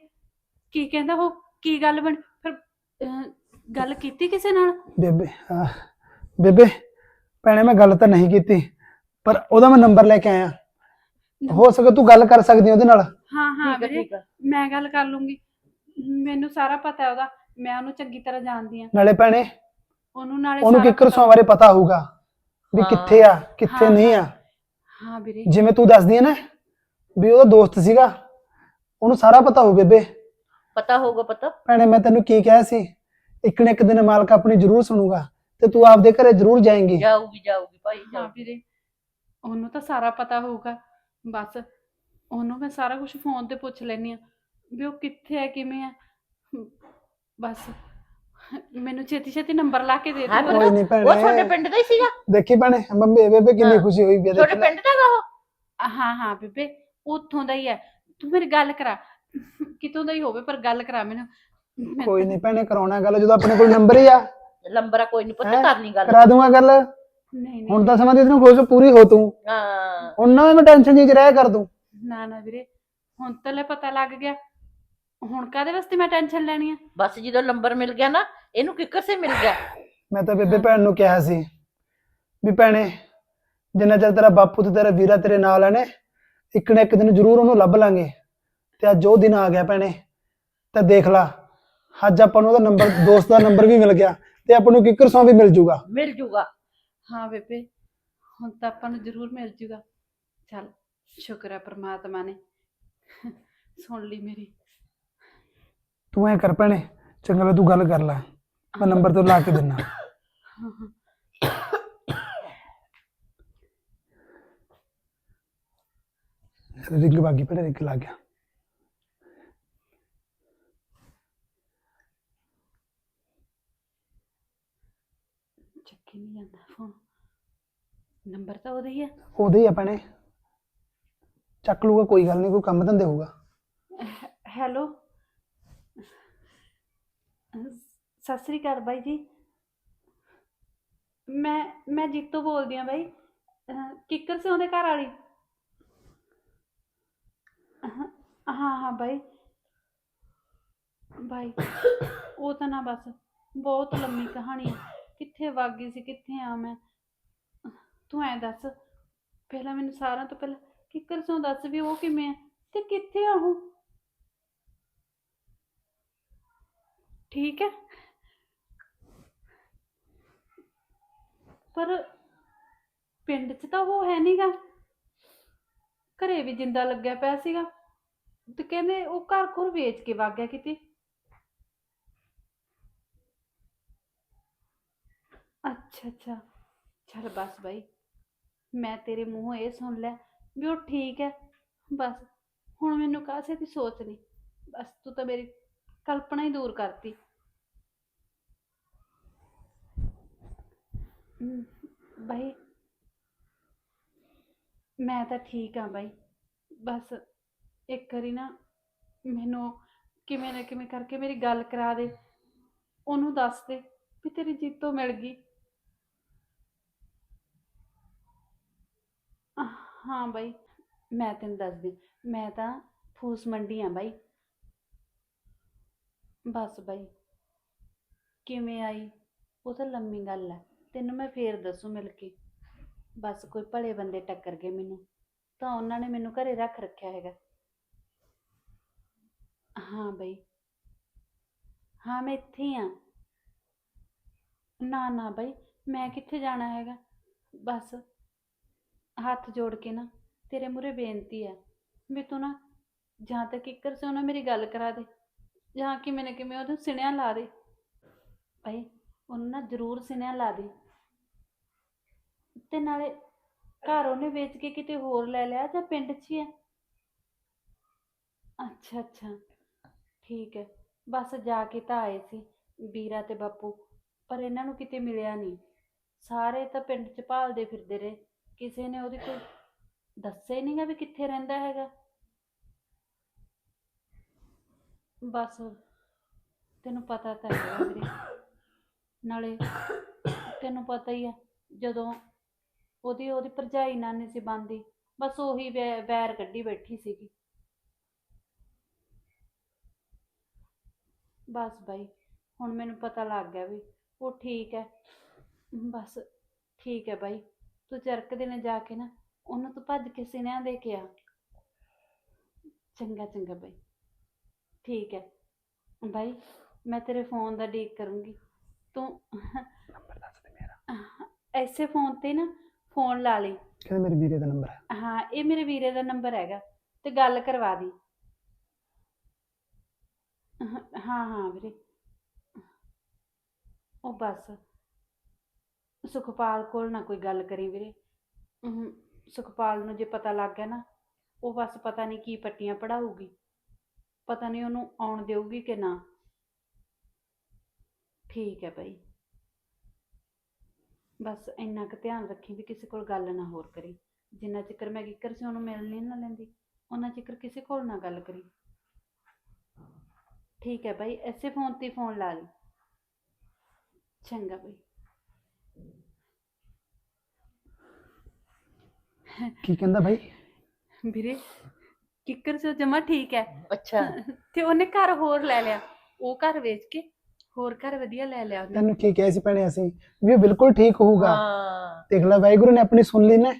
ਕੀ ਕਹਿੰਦਾ ਉਹ? ਕੀ ਗੱਲ ਬਣ ਫਿਰ ਅਹ, ਗੱਲ ਕੀਤੀ ਕਿਸੇ ਨਾਲ? ਬੇਬੇ ਆਹ, ਬੇਬੇ ਭੈਣੇ ਮੈਂ ਗੱਲ ਤਾਂ ਨਹੀਂ ਕੀਤੀ ਪਰ ਉਹਦਾ ਮੈਂ ਨੰਬਰ ਲੈ ਕੇ ਆਇਆ। ਹੋ ਸਕੇ ਤੂੰ ਗੱਲ ਕਰ ਸਕਦੀ ਉਹਦੇ ਨਾਲ। ਹਾਂ ਹਾਂ ਠੀਕ ਆ ਵੀਰੇ ਠੀਕ ਆ। ਮੈਂ ਗੱਲ ਕਰ ਲੂੰਗੀ। ਮੈਨੂੰ ਸਾਰਾ ਪਤਾ ਹੈ ਉਹਦਾ ਮੈਂ ਉਹਨੂੰ ਚੰਗੀ ਤਰ੍ਹਾਂ ਜਾਣਦੀ ਆ। ਨਾਲੇ ਭੈਣੇ ਉਹਨੂੰ ਨਾਲੇ ਉਹਨੂੰ ਸਾਰਾ ਕਿੱਕਰ ਸੌ ਬਾਰੇ ਪਤਾ ਹੋਊਗਾ ਵੀ ਹਾਂ। ਕਿੱਥੇ ਆ ਕਿੱਥੇ ਹਾਂ, ਨਹੀਂ ਆ। ਹਾਂ ਵੀਰੇ। ਜਿਵੇਂ ਤੂੰ ਦੱਸਦੀ ਹੈ ਨਾ ਵੀ ਉਹਦਾ ਦੋਸਤ ਸੀਗਾ ਉਹਨੂੰ ਸਾਰਾ ਪਤਾ ਹੋਊ ਬੇਬੇ। ਪਤਾ ਹੋਊਗਾ ਪਤਾ। ਭੈਣੇ ਮੈਂ ਤੈਨੂੰ ਕੀ ਕਿਹਾ ਸੀ? ਇੱਕ ਨਾ ਇੱਕ ਦਿਨ ਮਾਲਕ ਆਪਣੀ ਜ਼ਰੂਰ ਸੁਣੂਗਾ ਤੇ ਤੂੰ ਆਪਦੇ ਘਰੇ ਜ਼ਰੂਰ ਜਾਏਂਗੀ। ਜਾਊਗੀ ਜਾਊਗੀ ਭਾਈ ਹਾਂ ਜਾਊਗੀ। ਵੀਰੇ। ਉਹਨੂੰ ਤਾਂ ਸਾਰਾ ਪਤਾ ਹੋਊਗਾ। ਬਸ ਉਹਨੂੰ ਮੈਂ ਸਾਰਾ ਕੁਝ ਫੋਨ ਤੇ ਪੁੱਛ ਲੈਣੀ ਆ ਵੀ ਉਹ ਕਿੱਥੇ ਹੈ ਕਿਵੇਂ ਹੈ ਬਸ ਮੈਨੂੰ ਛੇਤੀ ਛੇਤੀ ਨੰਬਰ ਲਾ ਕੇ ਦੇ ਹਾਂ, ਦਿਓ ਕੋਈ ਨਹੀਂ ਉਹ ਤੁਹਾਡੇ ਪਿੰਡ ਦਾ ਹੀ ਸੀਗਾ। ਦੇਖੀ ਭੈਣੇ ਮੰਮੀ ਬੇਬੇ ਕਿੰਨੀ ਹਾਂ। ਖੁਸ਼ੀ ਹੋਈ ਵੀ ਆ, ਤੁਹਾਡੇ। ਪਿੰਡ ਦਾ ਗਾ ਉਹ? ਹਾਂ ਹਾਂ ਬੇਬੇ ਉੱਥੋਂ ਦਾ ਹੀ ਹੈ। ਤੂੰ ਮੇਰੀ ਗੱਲ ਕਰਾ। ਕਿਤੋਂ ਦਾ ਹੀ ਹੋਵੇ ਪਰ ਗੱਲ ਕਰਾ ਮੈਨੂੰ। ਮੈਂ ਕੋਈ ਨਹੀਂ ਭੈਣੇ ਕਰਾਉਣਾ ਗੱਲ ਜਦੋਂ ਆਪਣੇ ਕੋਲ ਨੰਬਰ ਹੀ ਆ। ਲੰਬਰਾ ਕੋਈ ਨਹੀਂ ਪਤਾ ਹੈਂ? ਕਰਨੀ ਗੱਲ। ਕਰਾ ਦੂੰਗਾ ਗੱਲ। ਨਹੀਂ ਨਹੀਂ। ਹੁਣ ਤਾਂ ਸਮਾਂ ਦੀ ਤੈਨੂੰ ਖੁਸ਼ ਪੂਰੀ ਹੋ ਤੂੰ। ਹਾਂ। ਹੁਣ ਨਾ ਮੈਂ ਟੈਨਸ਼ਨ ਜੀ ਚ ਰਹਿ ਕਰ ਦੂੰ ਨਾ ਨਾ ਵੀਰੇ ਹੁਣ ਤਾਂ ਲੈ ਪਤਾ ਲੱਗ ਗਿਆ। ਹੁਣ ਕਾਦੇ ਵਾਸਤੇ ਮੈਂ ਟੈਨਸ਼ਨ ਲੈਣੀ ਆ? ਬਸ ਜਦੋਂ ਲੰਬਰ ਮਿਲ ਗਿਆ ਨਾ ਇਹਨੂੰ ਕਿੱਕਰ ਸੇ ਮਿਲ ਗਿਆ। ਮੈਂ ਤਾਂ ਬੇਬੇ ਭੈਣ ਨੂੰ ਕਿਹਾ ਸੀ ਵੀ ਭੈਣੇ ਜਿੰਨਾ ਚਿਰ ਤੇਰਾ ਬਾਪੂ ਤੇ ਤੇਰਾ ਵੀਰਾ ਤੇਰੇ ਨਾਲ ਆ ਨੇ ਇੱਕ ਨਾ ਇੱਕ ਦਿਨ ਜ਼ਰੂਰ ਉਹਨੂੰ ਲੱਭ ਲਾਂਗੇ। ਤੇ ਅੱਜ ਉਹ ਦਿਨ ਆ ਗਿਆ ਭੈਣੇ। ਤੇ ਦੇਖ ਲਾ ਅੱਜ ਆਪਾਂ ਨੂੰ ਉਹਦਾ ਨੰਬਰ ਦੋਸਤ ਦਾ ਨੰਬਰ ਵੀ ਮਿਲ ਗਿਆ ਤੇ ਆਪਾਂ ਨੂੰ ਕਿੱਕਰ ਸੌ ਵੀ ਮਿਲ ਜੂਗਾ। ਮਿਲ ਜੂਗਾ। ਹਾਂ ਬੇਬੇ ਹੁਣ ਤਾਂ ਆਪਾਂ ਨੂੰ ਜ਼ਰੂਰ ਮਿਲ ਜੂਗਾ। ਚੱਲ ਸ਼ੁਕਰ ਹੈ ਪ੍ਰਮਾਤਮਾ ਨੇ। ਸੁਣ ਲਈ ਮੇਰੀ। ਤੂੰ ਐ ਕਰ ਭੈਣੇ ਚੰਗਾ ਵੇ ਤੂੰ ਗੱਲ ਕਰ ਲੈ। ਮੈਂ ਨੰਬਰ ਤੇ ਲਾ ਕੇ ਦਿੰਨਾ। ਰਿੰਗ ਬਾਗੀ ਭੈਣੇ ਰਿੰਗ ਲੱਗ ਗਿਆ। ਚੱਕੀ ਨਹੀਂ ਜਾਂਦਾ ਫੋਨ ਨੰਬਰ ਤਾਂ ਉਹਦਾ ਹੀ ਹੈ ਉਹਦੇ ਹੀ ਆ ਭੈਣੇ। ਚੱਕ ਲੂਗਾ ਕੋਈ ਗੱਲ ਨਹੀਂ ਕੋਈ ਕੰਮ ਧੰਦੇ ਹੋਊਗਾ। ਹੈਲੋ? ਸਤਿ ਸ੍ਰੀ ਅਕਾਲ ਬਾਈ ਜੀ। ਮੈਂ ਮੈਂ ਜੀਤੋ ਬੋਲਦੀ ਆ ਬਾਈ। ਕਿੱਕਰ ਸੇ ਉਹਦੇ ਘਰ ਵਾਲੀ। ਹਾਂ ਹਾਂ ਬਾਈ। ਬਾਈ, ਉਹ ਤਾਂ ਨਾ ਬਸ ਬਹੁਤ ਲੰਮੀ ਕਹਾਣੀ ਹੈ ਕਿੱਥੇ ਵਗ ਗਈ ਸੀ, ਕਿੱਥੇ ਆ ਮੈਂ? ਤੂੰ ਐ ਦੱਸ, ਪਹਿਲਾਂ ਮੈਨੂੰ ਸਾਰਿਆਂ ਤੋਂ ਪਹਿਲਾਂ ਕਿੱਕਰ ਸੋਂ ਦੱਸ ਵੀ ਉਹ ਕਿਵੇਂ ਆ ਤੇ ਕਿੱਥੇ ਆ ਉਹ? ਠੀਕ ਹੈ। ਪਰ ਪਿੰਡ 'ਚ ਤਾਂ ਉਹ ਹੈ ਨਹੀਂਗਾ ਘਰੇ ਵੀ ਜਿੰਦਾ ਲੱਗਿਆ ਪਿਆ ਸੀਗਾ। ਤੇ ਕਹਿੰਦੇ ਉਹ ਘਰ ਘਰ ਵੇਚ ਕੇ ਵਗ ਗਿਆ ਕਿਤੇ। ਅੱਛਾ ਅੱਛਾ। ਚੱਲ ਬਸ ਬਾਈ। ਮੈਂ ਤੇਰੇ ਮੂੰਹੋਂ ਇਹ ਸੁਣ ਲਿਆ ਵੀ ਉਹ ਠੀਕ ਹੈ। ਬਸ। ਹੁਣ ਮੈਨੂੰ ਕਾਸੇ ਦੀ ਸੋਚ ਨਹੀਂ। ਬਸ ਤੂੰ ਤਾਂ ਮੇਰੀ ਕਲਪਨਾ ਹੀ ਦੂਰ ਕਰਤੀ। ਹਮ, ਬਾਈ ਮੈਂ ਤਾਂ ਠੀਕ ਹਾਂ ਬਾਈ। ਬਸ ਇੱਕ ਵਾਰੀ ਨਾ ਮੈਨੂੰ ਕਿਵੇਂ ਨਾ ਕਿਵੇਂ ਕਰਕੇ ਮੇਰੀ ਗੱਲ ਕਰਾ ਦੇ। ਉਹਨੂੰ ਦੱਸ ਦੇ ਵੀ ਤੇਰੀ ਜੀਤੋ ਮਿਲ ਗਈ। ਅਹ, ਹਾਂ ਬਾਈ ਮੈਂ ਤੈਨੂੰ ਦੱਸਦੀ ਮੈਂ ਤਾਂ ਫੂਸ ਮੰਡੀ ਆ ਬਾਈ। ਬਸ ਬਾਈ ਕਿਵੇਂ ਆਈ? ਉਹ ਤਾਂ ਲੰਮੀ ਗੱਲ ਹੈ। ਤੈਨੂੰ ਮੈਂ ਫੇਰ ਦੱਸੂ ਮਿਲ ਕੇ। ਬਸ ਕੋਈ ਭਲੇ ਬੰਦੇ ਟੱਕਰ ਗਏ ਮੈਨੂੰ। ਤਾਂ ਉਹਨਾਂ ਨੇ ਮੈਨੂੰ ਘਰੇ ਰੱਖ ਰੱਖਿਆ ਹੈਗਾ। ਹਾਂ ਬਈ। ਹਾਂ, ਮੈਂ ਇੱਥੇ ਹੀ ਆ ਨਾ ਨਾ ਬਈ, ਮੈਂ ਕਿੱਥੇ ਜਾਣਾ ਹੈਗਾ? ਬਸ ਹੱਥ ਜੋੜ ਕੇ ਨਾ, ਤੇਰੇ ਮੂਹਰੇ ਬੇਨਤੀ ਹੈ। ਵੀ ਤੂੰ ਨਾ ਜਾਂ ਤੱਕ ਕਿੱਕਰ ਸੇ ਉਹਨਾਂ ਮੇਰੀ ਗੱਲ ਕਰਾ ਦੇ। ਜਾਂ ਕਿਵੇਂ ਨਾ ਕਿਵੇਂ ਉਹਨੂੰ ਸਿਣਿਆ ਲਾ ਦੇ। ਭਾਈ ਉਹਨੂੰ ਨਾ ਜ਼ਰੂਰ ਸਿਨਿਆ ਲਾ ਦੇ। ਤੇ ਨਾਲੇ ਘਰ ਉਹਨੇ ਵੇਚ ਕੇ ਕਿਤੇ ਹੋਰ ਲੈ ਲਿਆ ਜਾਂ ਪਿੰਡ 'ਚ ਹੀ ਹੈ ਅੱਛਾ ਅੱਛਾ। ਠੀਕ ਹੈ। ਬਸ ਜਾ ਕੇ ਤਾਂ ਆਏ ਸੀ ਵੀਰਾ ਤੇ ਬਾਪੂ, ਪਰ ਇਹਨਾਂ ਨੂੰ ਕਿਤੇ ਮਿਲਿਆ ਨਹੀਂ। ਸਾਰੇ ਤਾਂ ਪਿੰਡ 'ਚ ਭਾਲਦੇ ਫਿਰਦੇ ਰਹੇ। ਕਿਸੇ ਨੇ ਉਹਦੀ ਕੋਈ ਦੱਸੇ ਨਹੀਂਗਾ ਵੀ ਕਿੱਥੇ ਰਹਿੰਦਾ ਹੈਗਾ। ਬਸ ਤੈਨੂੰ ਪਤਾ ਤਾਂ ਹੈ ਵੀਰੇ। ਨਾਲੇ ਤੈਨੂੰ ਪਤਾ ਹੀ ਹੈ ਜਦੋਂ ਉਹਦੀ ਉਹਦੀ ਭਰਜਾਈ ਨਾਲ ਨਹੀਂ ਸੀ ਬੰਦੀ ਬਸ ਉਹੀ ਵੈ- ਵੈਰ ਕੱਢੀ ਬੈਠੀ ਸੀਗੀ। ਬਸ ਬਾਈ ਹੁਣ ਮੈਨੂੰ ਪਤਾ ਲੱਗ ਗਿਆ ਵੀ ਉਹ ਠੀਕ ਹੈ ਬਸ ਠੀਕ ਹੈ ਬਾਈ ਤੂੰ ਚਰਕ ਦਿਨੇ ਜਾ ਕੇ ਨਾ ਉਹਨੂੰ ਤੂੰ ਭੱਜ ਕੇ ਸਿਨਿਆਂ ਦੇ ਕੇ ਆ। ਚੰਗਾ ਚੰਗਾ ਬਾਈ। ਠੀਕ ਹੈ ਬਾਈ ਮੈਂ ਤੇਰੇ ਫੋਨ ਦਾ ਡੀਕ ਕਰੂੰਗੀ। ਤੂੰ ਨੰਬਰ ਦੱਸ ਦੇ ਮੇਰਾ। ਐਸੇ ਫੋਨ ਤੇ ਨਾ ਫੋਨ ਲਾ ਲਈ। ਕਹਿੰਦੇ ਮੇਰੇ ਵੀਰੇ ਦਾ ਨੰਬਰ ਹੈ। ਹਾਂ ਇਹ ਮੇਰੇ ਵੀਰੇ ਦਾ ਨੰਬਰ ਹੈਗਾ ਤੇ ਗੱਲ ਕਰਵਾ ਦੀ। ਹਾਂ ਹਾਂ ਹਾਂ ਵੀਰੇ। ਉਹ ਬਸ। ਸੁਖਪਾਲ ਕੋਲ ਨਾ ਕੋਈ ਗੱਲ ਕਰੀ ਵੀਰੇ। ਸੁਖਪਾਲ ਨੂੰ ਜੇ ਪਤਾ ਲੱਗ ਗਿਆ ਨਾ ਉਹ ਬਸ ਪਤਾ ਨਹੀਂ ਕੀ ਪੱਟੀਆਂ ਪੜਾਊਗੀ। ਪਤਾ ਨਹੀਂ ਉਹਨੂੰ ਆਉਣ ਦੇਊਗੀ ਕਿ ਨਾ। ਠੀਕ ਹੈ ਭਾਈ। ਬਸ ਇੰਨਾ ਕੁ ਧਿਆਨ ਰੱਖੀ ਵੀ ਕਿਸੇ ਕੋਲ ਗੱਲ ਨਾ ਹੋਰ ਕਰੀ। ਜਿੰਨਾ ਚਿਕਰ ਮੈਂ ਕਿੱਕਰ ਸੀ ਉਹਨੂੰ ਮਿਲ ਨਹੀਂ ਨਾ ਲੈਂਦੀ। ਉਹਨਾਂ ਚਿਕਰ ਕਿਸੇ ਕੋਲ ਨਾ ਗੱਲ ਕਰੀ। ਠੀਕ ਹੈ ਭਾਈ ਐਸੇ ਫੋਨ ਤੇ ਫੋਨ ਲਾ ਲਈ। ਚੰਗਾ ਭਾਈ ਕੀ ਕਹਿੰਦਾ ਭਾਈ ਵੀਰੇ ਕਿੱਕਰ ਸੇ ਜਮਾ ਠੀਕ ਹੈ। ਅੱਛਾ। ਤੇ ਉਹਨੇ ਘਰ ਹੋਰ ਲੈ ਲਿਆ। ਉਹ ਘਰ ਵੇਚ ਕੇ ਹੋਰ ਘਰ ਵਧੀਆ ਲੈ ਲਿਆ ਉਹਨੇ। ਤੈਨੂੰ ਕੀ ਕਿਹਾ ਸੀ ਭੈਣੇ ਅਸੀਂ? ਵੀ ਉਹ ਬਿਲਕੁਲ ਠੀਕ ਹੋਊਗਾ। ਹਾਂ। ਦੇਖ ਲੈ ਵਾਹਿਗੁਰੂ ਨੇ ਆਪਣੀ ਸੁਣ ਲਈ ਨਾ।